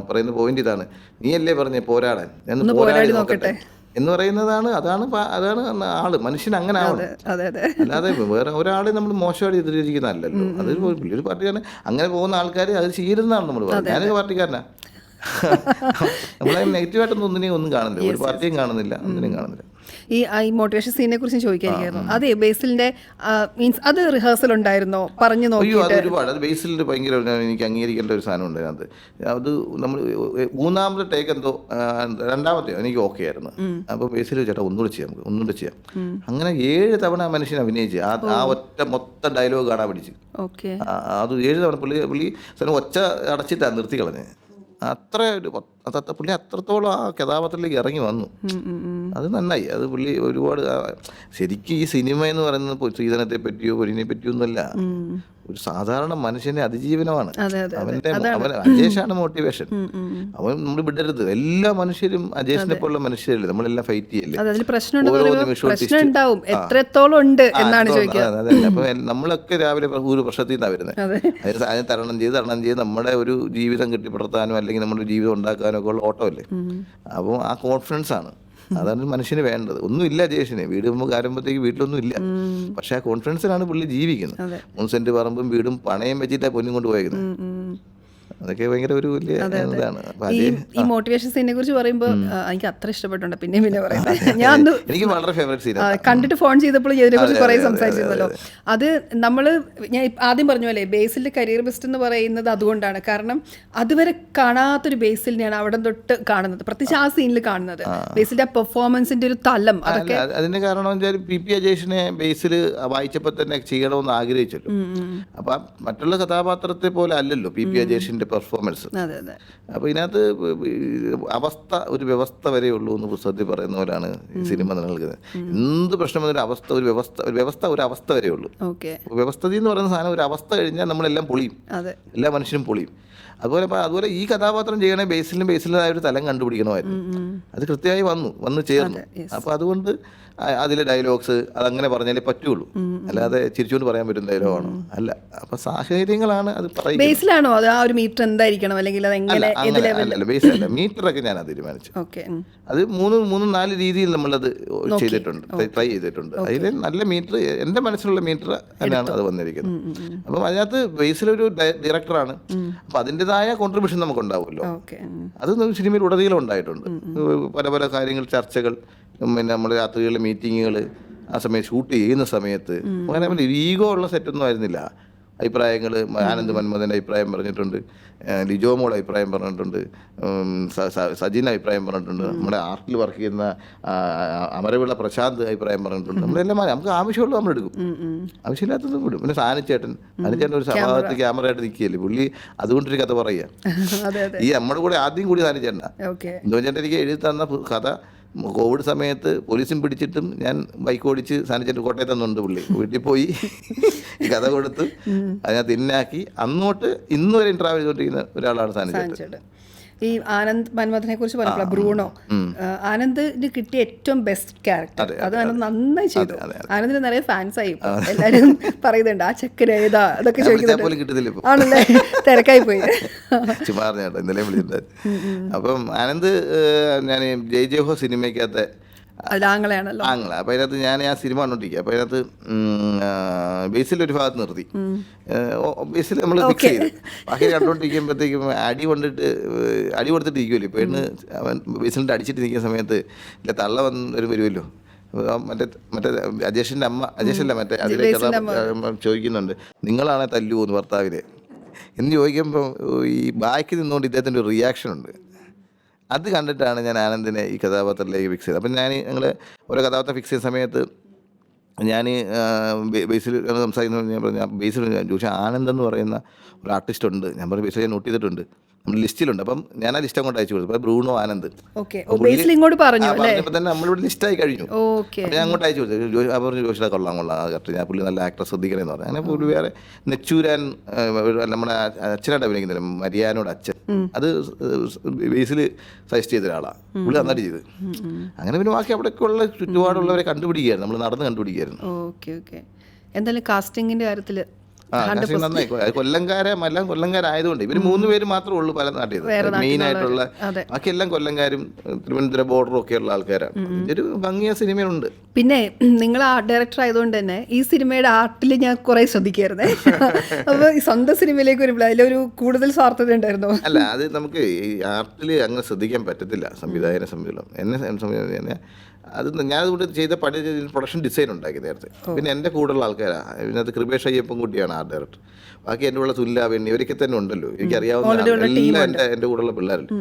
പറയുന്ന പോയിന്റ് ഇതാണ്. നീയല്ലേ പറഞ്ഞേ പോരാടാൻ? ഞാൻ എന്ന് പോരാടി നോക്കട്ടെ. എന്ന് പറയുന്നതാണ് അതാണ് അതാണ് ആൾ. മനുഷ്യൻ അങ്ങനെ ആവണം അല്ലാതെ വേറെ ഒരാളെ നമ്മൾ മോശമായി എതിരിച്ചിരിക്കുന്നതല്ലല്ലോ അത് ഒരു വലിയൊരു പാർട്ടിക്കാരൻ അങ്ങനെ പോകുന്ന ആൾക്കാർ അത് ചെയ്യരുന്നതാണ് നമ്മൾ പറയുന്നത്. ഞാനൊരു പാർട്ടിക്കാരനാ. നമ്മളെ നെഗറ്റീവായിട്ടൊന്നും ഒന്നിനെയും ഒന്നും കാണുന്നില്ല. ഒരു പാർട്ടിയും കാണുന്നില്ല. ഒന്നിനെയും കാണുന്നില്ല. ഈ ഈ മോട്ടിവേഷൻ സീനെ കുറിച്ച് ചോദിക്കായിരിക്കുന്നു അതെ ബേസിലിന്റെ മീൻസ് അത് റിഹേഴ്സൽ ഉണ്ടായിരുന്നോ? പറഞ്ഞു നോക്കി ഒരുപാട്. അത് ബേസിലിന്റെ ഭയങ്കര എനിക്ക് അംഗീകരിക്കേണ്ട ഒരു സാധനം ഉണ്ട് അതിനകത്ത്. അത് നമ്മൾ മൂന്നാമത്തെ ടേക്ക് എന്തോ രണ്ടാമത്തെ എനിക്ക് ഓക്കെ ആയിരുന്നു. അപ്പോൾ ബേസിൽ ചേട്ടാ ഒന്നുകൂടെ ചെയ്യാം നമുക്ക് ഒന്നുകൂടെ ചെയ്യാം. അങ്ങനെ ഏഴ് തവണ മനുഷ്യൻ അഭിനയിച്ച് ആ ആ ഒറ്റ മൊത്തം ഡയലോഗ് കാണാൻ പിടിച്ച്. അത് ഏഴ് തവണ പുള്ളി പുള്ളി ഒച്ച അടച്ചിട്ടാണ് നിർത്തി കളഞ്ഞ്. അത്ര ഒരു അത്ര അത് പുള്ളി അത്രത്തോളം ആ കഥാപാത്രത്തിലേക്ക് ഇറങ്ങി വന്നു. അത് നന്നായി. അത് പുള്ളി ഒരുപാട് ശരിക്കും ഈ സിനിമ എന്ന് പറയുന്നത് ശ്രീധനത്തെ പറ്റിയോ പൊരിനെ പറ്റിയോ ഒന്നുമല്ല. ഒരു സാധാരണ മനുഷ്യന്റെ അതിജീവനമാണ്. അതെ അതെ അവന്റെ അവൻ അജേഷാണ് മോട്ടിവേഷൻ അവൻ നമ്മൾ വിടരുത്. എല്ലാ മനുഷ്യരും അജേഷിനെ പോലുള്ള മനുഷ്യരല്ലേ? നമ്മളെല്ലാം ഫൈറ്റ് ചെയ്യല്ലേ? പ്രശ്നം എത്രത്തോളം ഉണ്ട് എന്നാണ്. അപ്പൊ നമ്മളൊക്കെ രാവിലെ ഒരു പ്രശ്നത്തിൽ നിന്നാണ് വരുന്നത് അതെ. അതിന് തരണം ചെയ്ത് തരണം ചെയ്ത് നമ്മുടെ ഒരു ജീവിതം കെട്ടിപ്പടുത്താനോ അല്ലെങ്കിൽ നമ്മുടെ ജീവിതം ഉണ്ടാക്കാനോ ഒക്കെ ഉള്ള ഓട്ടമല്ലേ? അപ്പോൾ ആ കോൺഫിഡൻസ് ആണ്. അതാണ് മനുഷ്യന് വേണ്ടത്. ഒന്നുമില്ല ജയേഷിന്. വീട് പോകുമ്പോൾ ആരംഭത്തേക്ക് വീട്ടിലൊന്നും ഇല്ല പക്ഷെ ആ കോൺഫിഡൻസിലാണ് പുള്ളി ജീവിക്കുന്നത്. മൂന്ന് സെന്റ് പറമ്പും വീടും പണയം വെച്ചിട്ടാണ് പൊന്നും കൊണ്ട് പോയേക്കുന്നത്. ഉം. അതൊക്കെ ഭയങ്കര ഒരു വലിയ ഇതാണ്. ഈ മോട്ടിവേഷൻ സീനെ കുറിച്ച് പറയുമ്പോൾ എനിക്ക് അത്ര ഇഷ്ടപ്പെട്ടുണ്ട്. പിന്നെ പിന്നെ പറയുന്നത് ഞാൻ എനിക്ക് വളരെ ഫേവറേറ്റ് സീൻ കണ്ടിട്ട് ഫോൺ ചെയ്തപ്പോൾ ഇതിനെ കുറിച്ച് കുറേ സംസാരിച്ചിരുന്നല്ലോ. അത് നമ്മൾ ഞാൻ ആദ്യം പറഞ്ഞു അല്ലേ ബേസിലിന്റെ കരിയർ ബെസ്റ്റ് എന്ന് പറയുന്നത് അതുകൊണ്ടാണ്. കാരണം അതുവരെ കാണാത്തൊരു ബേസിലിനെയാണ് അവിടെ തൊട്ട് കാണുന്നത്. പ്രത്യേകിച്ച് ആ സീനിൽ കാണുന്നത്. ബേസിലിന്റെ ആ പെർഫോമൻസിന്റെ ഒരു തലം. അതൊക്കെ അതിന്റെ കാരണം വെച്ചാൽ പി പി അജേഷിനെ ബേസിൽ വായിച്ചപ്പോൾ തന്നെ ചെയ്യണമെന്ന് ആഗ്രഹിച്ചല്ലോ. അപ്പൊ മറ്റുള്ള കഥാപാത്രത്തെ പോലെ അല്ലല്ലോ പി പി അജേഷിന്റെ പെർഫോമൻസ് അതെ അതെ. അപ്പൊ ഇതിനകത്ത് അവസ്ഥ ഒരു വ്യവസ്ഥ വരെ ഉള്ളൂ എന്ന് പുസ്തകത്തിൽ പറയുന്ന പോലാണ് ഈ സിനിമ നൽകുന്നത് എന്ത് പ്രശ്നം ഒരു അവസ്ഥ ഒരു വ്യവസ്ഥ ഒരു വ്യവസ്ഥ ഒരു അവസ്ഥ വരെ ഉള്ളൂ. വ്യവസ്ഥതി എന്ന് പറയുന്ന സാധനം ഒരു അവസ്ഥ കഴിഞ്ഞാൽ നമ്മളെല്ലാം പൊളിയും. എല്ലാ മനുഷ്യരും പൊളിയും. അതുപോലെ അതുപോലെ ഈ കഥാപാത്രം ചെയ്യണേ ബേസിലും ബേസിലായ ഒരു തലം കണ്ടുപിടിക്കണമായിരുന്നു. അത് കൃത്യമായി വന്നു വന്നു ചേർന്നു. അപ്പൊ അതുകൊണ്ട് അതിലെ ഡയലോഗ്സ് അതങ്ങനെ പറഞ്ഞാലേ പറ്റുള്ളൂ. അല്ലാതെ ചിരിച്ചുകൊണ്ട് പറയാൻ പറ്റും ഡയലോഗാണ്. അല്ല അപ്പൊ സാഹചര്യങ്ങളാണ് അത് ബേസിലാണോ അത് ആ ഒരു മീറ്റർ എന്തായിരിക്കണം? അല്ലെങ്കിൽ അല്ല ബേസ് അല്ല മീറ്ററൊക്കെ ഞാൻ തീരുമാനിച്ചു അത് മൂന്ന് മൂന്ന് നാല് രീതിയിൽ നമ്മളത് ചെയ്തിട്ടുണ്ട്. ട്രൈ ചെയ്തിട്ടുണ്ട്. അതിൽ നല്ല മീറ്റർ എന്റെ മനസ്സിലുള്ള മീറ്റർ തന്നെയാണ് അത് വന്നിരിക്കുന്നത്. അപ്പം അതിനകത്ത് ബേസിലൊരു ഡയറക്ടറാണ്. അപ്പം അതിന്റെതായ കോൺട്രിബ്യൂഷൻ നമുക്ക് ഉണ്ടാവുമല്ലോ അത് സിനിമയിൽ ഉടനീളം ഉണ്ടായിട്ടുണ്ട്. പല പല കാര്യങ്ങൾ ചർച്ചകൾ പിന്നെ നമ്മൾ രാത്രികളിലെ മീറ്റിങ്ങുകൾ ആ സമയത്ത് ഷൂട്ട് ചെയ്യുന്ന സമയത്ത് അങ്ങനെ ഈഗോ ഉള്ള സെറ്റൊന്നും ആയിരുന്നില്ല. അഭിപ്രായങ്ങൾ ആനന്ദ് മന്മഥന്റെ അഭിപ്രായം പറഞ്ഞിട്ടുണ്ട്. ലിജോ മോൾ അഭിപ്രായം പറഞ്ഞിട്ടുണ്ട്. സജിൻ അഭിപ്രായം പറഞ്ഞിട്ടുണ്ട്. നമ്മുടെ ആർട്ടിൽ വർക്ക് ചെയ്യുന്ന അമരവിള പ്രശാന്ത് അഭിപ്രായം പറഞ്ഞിട്ടുണ്ട്. നമ്മളെല്ലാം. നമുക്ക് ആവശ്യമുള്ളത് നമ്മൾ എടുക്കും. ആവശ്യമില്ലാത്തത് വിടും. പിന്നെ സാനിച്ചേട്ടൻ സാനിച്ചേട്ടൻ ഒരു സഭാഗത്ത് ക്യാമറയായിട്ട് നിൽക്കുകയല്ലേ? പുള്ളി അതുകൊണ്ടൊരു കഥ പറയുക. ഈ നമ്മുടെ കൂടെ ആദ്യം കൂടി സാനിച്ചേട്ടനാ. ഇന്ദുചേട്ടൻ എനിക്ക് എഴുതി തന്ന കഥ കോവിഡ് സമയത്ത് പോലീസും പിടിച്ചിട്ടും ഞാൻ ബൈക്ക് ഓടിച്ച് സാനിച്ചിട്ട് കോട്ടയത്ത് നിന്നുണ്ട് പുള്ളി. വീട്ടിൽ പോയി കഥ കൊടുത്ത് അതിനകത്ത് ഇന്നാക്കി. അന്നോട്ട് ഇന്നുവരെയും വരെ ട്രാവൽ ചെയ്തുകൊണ്ടിരിക്കുന്ന ഒരാളാണ് സാനിച്ചേട്ടൻ ചേട്ടൻ ഈ ആനന്ദ് മന്മഥനെ കുറിച്ച് പറഞ്ഞപ്പോൾ ബ്രൂണോ? ആനന്ദിന് കിട്ടിയ ഏറ്റവും ബെസ്റ്റ് ക്യാരക്ടർ അത് ആനന്ദ് നന്നായി ചെയ്തു. ആനന്ദിന് നിറയെ ഫാൻസ് ആയി. എല്ലാരും പറയുന്നുണ്ട് ആ ചെക്കൻ ഏതാ? അതൊക്കെ ചോദിക്കുന്നു ചോദിക്കുന്നുണ്ട്. ആണല്ലേ? തിരക്കായി പോയി. ഇന്നലെ അപ്പം ആനന്ദ് ഞാൻ ജയ് ജയഹോ സിനിമയ്ക്കകത്ത് അതിലാങ്ങളെയാണല്ലോ ആങ്ങള. അപ്പം അതിനകത്ത് ഞാൻ ആ സിനിമ കണ്ടോണ്ടിരിക്കുക അപ്പം അതിനകത്ത് ബേസിൽ ഒരു ഭാഗത്ത് നിർത്തി. ബേസിൽ നമ്മൾ ഫിക്സ് ചെയ്ത്. ബാക്കി കണ്ടോണ്ടിരിക്കുമ്പോഴത്തേക്കും അടി കൊണ്ടിട്ട് അടി കൊടുത്തിട്ട് ഇരിക്കുമല്ലോ പെണ്ണ് അവൻ ബേസിലിട്ട് അടിച്ചിട്ട് നിൽക്കുന്ന സമയത്ത് ഇല്ല തള്ള വന്ന് ഒരു വരുമല്ലോ മറ്റേ മറ്റേ അജേഷിന്റെ അമ്മ അജേഷല്ല മറ്റേ അതിലെ ചോദിക്കുന്നുണ്ട്. നിങ്ങളാണെ തല്ലു എന്ന് ഭർത്താവിനെ. എന്ന് ചോദിക്കുമ്പോൾ ഈ ബാക്കി നിന്നുകൊണ്ട് ഇദ്ദേഹത്തിന്റെ ഒരു റിയാക്ഷൻ ഉണ്ട്. അത് കണ്ടിട്ടാണ് ഞാൻ ആനന്ദിനെ ഈ കഥാപാത്രത്തിലേക്ക് ഫിക്സ് ചെയ്തത്. അപ്പം ഞാൻ ഞങ്ങൾ ഓരോ കഥാപാത്രം ഫിക്സ് ചെയ്യുന്ന സമയത്ത് ഞാൻ ബേസിൽ സംസാരിക്കുന്ന ഞാൻ പറഞ്ഞു ബേസിൽ ഞാൻ ചോദിച്ചു ആനന്ദ് എന്ന് പറയുന്ന ഒരു ആർട്ടിസ്റ്റ് ഉണ്ട്. ഞാൻ പറഞ്ഞു ബേസിൽ ഞാൻ നോട്ട് ചെയ്തിട്ടുണ്ട്. ലിസ്റ്റിലുണ്ട്. അപ്പം ഞാൻ ആ ലിസ്റ്റ് അങ്ങോട്ട് അയച്ചു കൊടുത്തു. ബ്രൂണോ ആനന്ദ്. ഓക്കെ. ഇങ്ങോട്ട് പറഞ്ഞു തന്നെ നമ്മളിവിടെ ലിസ്റ്റ് ആയി കഴിഞ്ഞു. ഞാൻ അങ്ങോട്ട് അയച്ചു കൊടുത്തു. ആ പറഞ്ഞു ജോഷിയുടെ കൊള്ളാം കൊള്ളാം കറക്റ്റ്. ഞാൻ പുള്ളി നല്ല ആക്ടർ ശ്രദ്ധിക്കണമെന്ന് പറഞ്ഞു. അങ്ങനെ പുള്ളി വേറെ നെച്ചൂരാൻ നമ്മുടെ അച്ഛനായിട്ട് അഭിനയിക്കുന്നില്ല? മരിയാനോട് അച്ഛൻ. അത് ബേസിൽ സജസ്റ്റ് ചെയ്ത ഒരാളാണ് പുള്ളി നന്നായിട്ട് ചെയ്ത്. അങ്ങനെ പിന്നെ ബാക്കി അവിടെ ഉള്ള ചുറ്റുപാടുള്ളവരെ കണ്ടുപിടിക്കുകയായിരുന്നു. നമ്മൾ നടന്ന് കണ്ടുപിടിക്കുകയായിരുന്നു. Okay okay. എന്തായാലും കാസ്റ്റിംഗിന്റെ കാര്യത്തിൽ നന്നായി. കൊല്ലംകാരെ എല്ലാം കൊല്ലംകാരായതുകൊണ്ട് ഇവർ മൂന്ന് പേര് മാത്രമേ ഉള്ളൂ പല നാട്ടിൽ മെയിൻ ആയിട്ടുള്ള. ബാക്കി എല്ലാം കൊല്ലംകാരും തിരുവനന്തപുരം ബോർഡറും ഒക്കെ ഉള്ള ആൾക്കാരാണ്. ഒരു ഭംഗിയ സിനിമയുണ്ട്. പിന്നെ നിങ്ങൾ ആർട്ട് ഡയറക്ടർ ആയതുകൊണ്ട് തന്നെ ഈ സിനിമയുടെ ആർട്ടിൽ ഞാൻ കുറെ ശ്രദ്ധിക്കായിരുന്നേ. അപ്പൊ ഈ സ്വന്തം സിനിമയിലേക്ക് വരുമ്പോൾ അതിലൊരു കൂടുതൽ സ്വാർത്ഥത ഉണ്ടായിരുന്നു? അല്ല അത് നമുക്ക് ഈ ആർട്ടിൽ അങ്ങനെ ശ്രദ്ധിക്കാൻ പറ്റത്തില്ല. സംവിധായകനെ സംബന്ധിച്ചിടത്തോളം എന്നെ സംബന്ധിച്ച് എന്നെ ഞാൻ ഇവിടെ ചെയ്ത പണി പ്രൊഡക്ഷൻ ഡിസൈൻ ഉണ്ടാക്കി നേരത്തെ. പിന്നെ എന്റെ കൂടെയുള്ള ആൾക്കാരാണ് ഇതിനകത്ത് കൃപേഷ് അയ്യപ്പൻ കുട്ടിയാണ് ആർട്ട് ഡയറക്ടർ ബാക്കി എന്റെ കൂടെ തുല്ല വെണ്ണി ഇവരൊക്കെ തന്നെ ഉണ്ടല്ലോ. എനിക്ക് അറിയാവുന്ന എല്ലാം എന്റെ എന്റെ കൂടെയുള്ള പിള്ളേരുണ്ട്.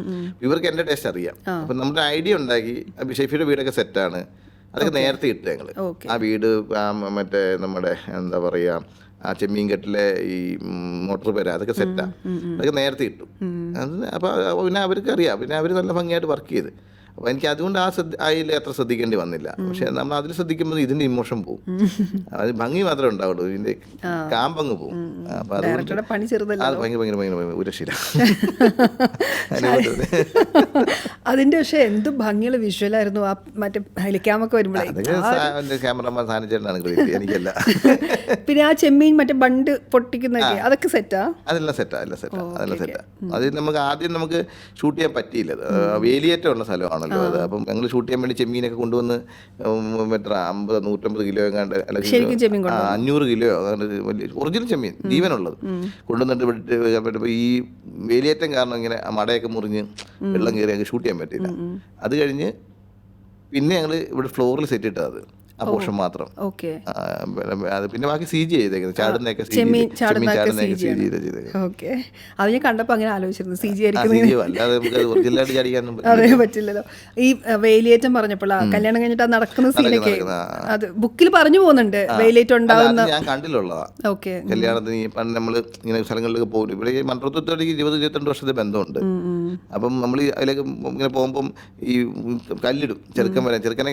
ഇവർക്ക് എന്റെ ടേസ്റ്റ് അറിയാം. അപ്പം നമ്മുടെ ഐഡിയ ഉണ്ടാക്കി ഷെഫിയുടെ വീടൊക്കെ സെറ്റാണ് അതൊക്കെ നേരത്തെ ഇട്ട് ഞങ്ങൾ ആ വീട് ആ മറ്റേ നമ്മുടെ എന്താ പറയുക ആ ചെമ്മീൻ കെട്ടിലെ ഈ മോട്ടോർ പേര അതൊക്കെ സെറ്റാണ് അതൊക്കെ നേരത്തെ ഇട്ടു. അത് അപ്പോൾ പിന്നെ അവർക്ക് അറിയാം. പിന്നെ അവർ നല്ല ഭംഗിയായിട്ട് വർക്ക് ചെയ്ത്. അപ്പോൾ എനിക്ക് അതുകൊണ്ട് ആ ശ്രദ്ധ അതിൽ അത്ര ശ്രദ്ധിക്കേണ്ടി വന്നില്ല. പക്ഷെ നമ്മൾ അതിൽ ശ്രദ്ധിക്കുമ്പോൾ ഇതിന്റെ ഇമോഷൻ പോകും അത് ഭംഗി മാത്രമേ ഉണ്ടാവുള്ളൂ. ഇതിന്റെ കാമ്പങ്ങ് പോകും അപ്പോൾ അതുകൊണ്ട് പണി ചെറുതല്ല അത് ഭയങ്കര ഭയങ്കര ഭയങ്കര ഉരശില. അതിന്റെ പക്ഷെ എന്ത് ഭംഗിയുള്ള വിഷ്വലായിരുന്നു ആ മറ്റേ ഹലിക്കാമൊക്കെ വരുമ്പോഴേ. ക്യാമറമാൻ സാനിച്ചേട്ടനാണ് എനിക്കല്ല. പിന്നെ ആ ചെമ്മീൻ മറ്റേ ബണ്ട് പൊട്ടിക്കുന്നൊക്കെ അതൊക്കെ സെറ്റാ? അതെല്ലാം സെറ്റാ എല്ലാം സെറ്റാ അതെല്ലാം സെറ്റാ. അത് നമുക്ക് ആദ്യം നമുക്ക് ഷൂട്ട് ചെയ്യാൻ പറ്റിയില്ല. അത് വേലിയേറ്റം സ്ഥലമാണല്ലോ അത് അപ്പം ഞങ്ങൾ ഷൂട്ട് ചെയ്യാൻ വേണ്ടി ചെമ്മീനൊക്കെ കൊണ്ടുവന്ന് എത്ര അമ്പത് നൂറ്റമ്പത് കിലോ എങ്ങാണ്ട് അല്ലെങ്കിൽ അഞ്ഞൂറ് കിലോ വലിയ ഒറിജിനൽ ചെമ്മീൻ ജീവനുള്ളത്. കൊണ്ടുവന്നിട്ട് വിട്ട് ഈ വേലിയേറ്റം കാരണം ഇങ്ങനെ ആ മടയൊക്കെ മുറിഞ്ഞ് വെള്ളം കയറി ഞങ്ങൾക്ക് ഷൂട്ട് ചെയ്യാൻ പറ്റില്ല അത് കഴിഞ്ഞ് പിന്നെ ഞങ്ങൾ ഇവിടെ ഫ്ലോറിൽ സെറ്റ് ഇട്ടത് അത്. ആ പോർഷൻ മാത്രം. ഓക്കെ. ആ, പിന്നെ അത് പിന്നെ ബാക്കി സി ജി ചെയ്തേക്കുന്നത്. ചാടുന്നൊക്കെ ചെമ്മീൻ ചാടുന്നതൊക്കെ സി ജി ഓക്കെ. അത് ഞാൻ കണ്ടപ്പോൾ അങ്ങനെ ആലോചിച്ചിരുന്നു. സി ജി ആയിരിക്കും അത് പറ്റില്ലല്ലോ. ഈ വേലിയേറ്റം പറഞ്ഞപ്പോൾ കല്യാണം കഴിഞ്ഞിട്ട് നടക്കുന്ന സീനൊക്കെ അത് ബുക്കിൽ പറഞ്ഞു പോകുന്നുണ്ട് വേലിയേറ്റം ഉണ്ടാവുന്ന ഞാൻ കണ്ടിട്ടുള്ളതാ ഓക്കെ. കല്യാണത്തിന് പണ്ട് നമ്മൾ ഇങ്ങനെ സ്ഥലങ്ങളിലൊക്കെ പോകും. ഇവിടെ ഈ മൺട്രോത്തോട്ടേക്ക് ഇരുപത് ഇരുപത്തിരണ്ട് വർഷത്തെ ബന്ധമുണ്ട്. അപ്പം നമ്മൾ അതിലേക്ക് ഇങ്ങനെ പോകുമ്പം ഈ കല്ലിടും ചെറുക്കൻ വരാൻ ചെറുക്കനെ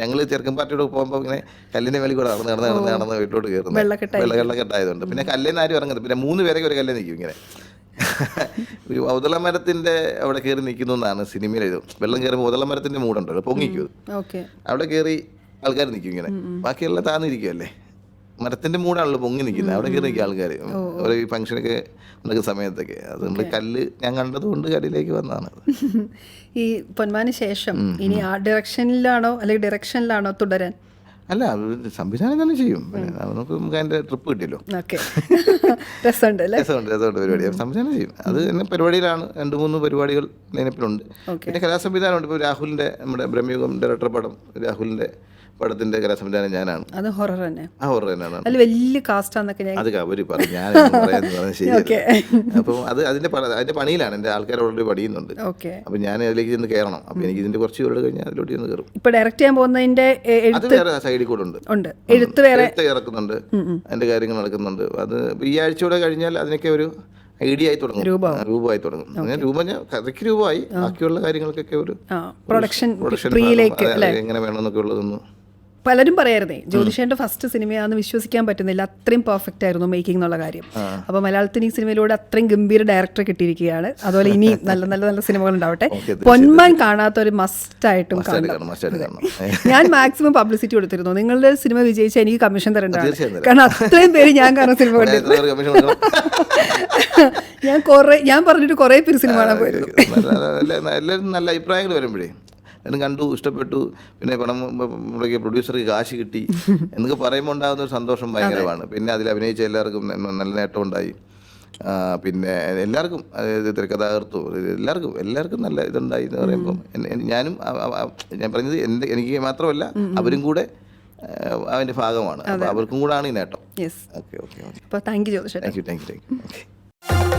ഞങ്ങൾ ചെറുക്കൻ പാർട്ടിയോട് പോകുമ്പോൾ ഇങ്ങനെ കല്ലിന്റെ മേലിൽ കൂടെ നടന്ന് നടന്ന് നടന്ന് നടന്ന് വീട്ടിലോട്ട് കയറുന്നത് വെള്ളക്കെട്ടായി. വെള്ള വെള്ളക്കെട്ടായതുകൊണ്ട്. പിന്നെ കല്ലിന് ആരും ഇറങ്ങുന്നത് പിന്നെ മൂന്ന് പേരൊക്കെ ഒരു കല്ലിൽ നിൽക്കും ഇങ്ങനെ. ഔതള മരത്തിന്റെ അവിടെ കയറി നിൽക്കുന്നു എന്നാണ് സിനിമയിൽ എഴുതും വെള്ളം കയറുമ്പോൾ ഔതള മരത്തിന്റെ മൂടുണ്ടല്ലോ പൊങ്ങിക്കും അവിടെ കയറി ആൾക്കാർ നിൽക്കും ഇങ്ങനെ. ബാക്കിയെല്ലാം താന്നിരിക്കുമല്ലേ മരത്തിന്റെ മൂടാണല്ലോ പൊങ്ങി നിൽക്കുന്നത്. അവിടെ കയറി നിൽക്കുക ആൾക്കാർ ഓരോ ഈ ഫംഗ്ഷനൊക്കെ നടക്കുന്ന സമയത്തൊക്കെ. അതുകൊണ്ട് കല്ല് ഞാൻ കണ്ടതുകൊണ്ട് കല്ലിലേക്ക് വന്നതാണ് ഈ പൊന്മാന് ശേഷം ഇനി ആ ഡയറക്ഷനിലാണോ അല്ലെങ്കിൽ ഡയറക്ഷനിലാണോ തുടരാൻ? അല്ല സംവിധാനം തന്നെ ചെയ്യും. നമുക്ക് നമുക്ക് അതിന്റെ ട്രിപ്പ് കിട്ടിയല്ലോ. രസമുണ്ട് രസമുണ്ട് രസമുണ്ട് പരിപാടി. സംവിധാനം ചെയ്യും. അത് തന്നെ പരിപാടിയിലാണ്. രണ്ട് മൂന്ന് പരിപാടികൾ ലൈനപ്പിലുണ്ട്. പിന്നെ കലാസംവിധാനമുണ്ട്. ഇപ്പോൾ രാഹുലിന്റെ നമ്മുടെ ബ്രഹ്മയുഗം ഡയറക്ടർ പടം രാഹുലിന്റെ പടത്തിന്റെ കലാസംവിധാനം ഞാനാണ്. അത് ഹൊറർ തന്നെ. ആ ഹൊറർ തന്നെയാണ്. അത് വലിയ കാസ്റ്റാന്നൊക്കെ ഞാൻ അത് അവർ പറഞ്ഞു ഞാൻ അപ്പം അത് അതിന്റെ അതിന്റെ പണിയിലാണ്. എന്റെ ആൾക്കാർ ഓൾറെഡി പണിയുന്നുണ്ട് ഓക്കെ അപ്പം ഞാൻ അതിലേക്ക് ചെന്ന് കയറണം അപ്പൊ എനിക്ക് ഇതിന്റെ കുറച്ച് പേരുടെ കഴിഞ്ഞാൽ അതിലോട്ട് ചെന്ന് കയറും ഇപ്പൊ ഡയറക്റ്റ് ചെയ്യാൻ പോകുന്നതിന്റെ അത് വേറെ സൈഡിൽ കൂടെ ഉണ്ട്. ഉണ്ട്. എഴുത്ത് വേറെ ഇറക്കുന്നുണ്ട്. അതിന്റെ കാര്യങ്ങൾ നടക്കുന്നുണ്ട്. അത് ഈ ആഴ്ചയോടെ കഴിഞ്ഞാൽ അതിനൊക്കെ ഒരു ഐഡിയ ആയി തുടങ്ങും. രൂപമായി തുടങ്ങും. അങ്ങനെ രൂപം ഞാൻ കഥയ്ക്ക് രൂപമായി. ബാക്കിയുള്ള കാര്യങ്ങൾക്കൊക്കെ ഒരു പ്രൊഡക്ഷൻ പ്രൊഡക്ഷൻ എങ്ങനെ വേണമെന്നൊക്കെ ഉള്ളതൊന്നും പലരും പറയായിരുന്നേ ജ്യോതിഷേന്റെ ഫസ്റ്റ് സിനിമയാന്ന് വിശ്വസിക്കാൻ പറ്റുന്നില്ല. അത്രയും പെർഫെക്റ്റ് ആയിരുന്നു മേക്കിംഗ് എന്നുള്ള കാര്യം. അപ്പോൾ മലയാളത്തിന് ഈ സിനിമയിലൂടെ അത്രയും ഗംഭീര ഡയറക്ടർ കിട്ടിയിരിക്കുകയാണ്. അതുപോലെ ഇനി നല്ല നല്ല നല്ല സിനിമകൾ ഉണ്ടാവട്ടെ. പൊന്മാൻ കാണാത്ത ഒരു മസ്റ്റ് ആയിട്ടും ഞാൻ മാക്സിമം പബ്ലിസിറ്റി കൊടുത്തിരുന്നു. നിങ്ങളുടെ സിനിമ വിജയിച്ചാൽ എനിക്ക് കമ്മീഷൻ തരേണ്ടതാണ്. കാരണം അത്രയും പേര് ഞാൻ കാണുന്ന സിനിമ ഞാൻ കണ്ടിരുന്നു. കുറെ ഞാൻ പറഞ്ഞിട്ട് കുറെ പേര് സിനിമ കാണാൻ പോയിരുന്നു. എല്ലാവരും നല്ല അഭിപ്രായങ്ങൾ വരുമ്പോഴേ. എല്ലാവരും കണ്ടു ഇഷ്ടപ്പെട്ടു. പിന്നെ പണം മുടക്കിയ പ്രൊഡ്യൂസർക്ക് കാശ് കിട്ടി. എന്നൊക്കെ പറയുമ്പോൾ ഉണ്ടാകുന്ന ഒരു സന്തോഷം ഭയങ്കരമാണ്. പിന്നെ അതിൽ അഭിനയിച്ച എല്ലാവർക്കും നല്ല നേട്ടം ഉണ്ടായി. പിന്നെ എല്ലാവർക്കും അതായത് തിരക്കഥാകൃത്തും എല്ലാവർക്കും എല്ലാവർക്കും നല്ല ഇതുണ്ടായി എന്ന് പറയുമ്പോൾ എന്നെ- എന്നെ- ഞാനും ഞാൻ പറഞ്ഞത് എന്റെ എനിക്ക് മാത്രമല്ല അവരും കൂടെ അവന്റെ ഭാഗമാണ്. അപ്പോൾ അവർക്കും കൂടാണ് ഈ നേട്ടം. യെസ് ഓക്കെ ഓക്കെ അപ്പോൾ thank you thank you thank you thank you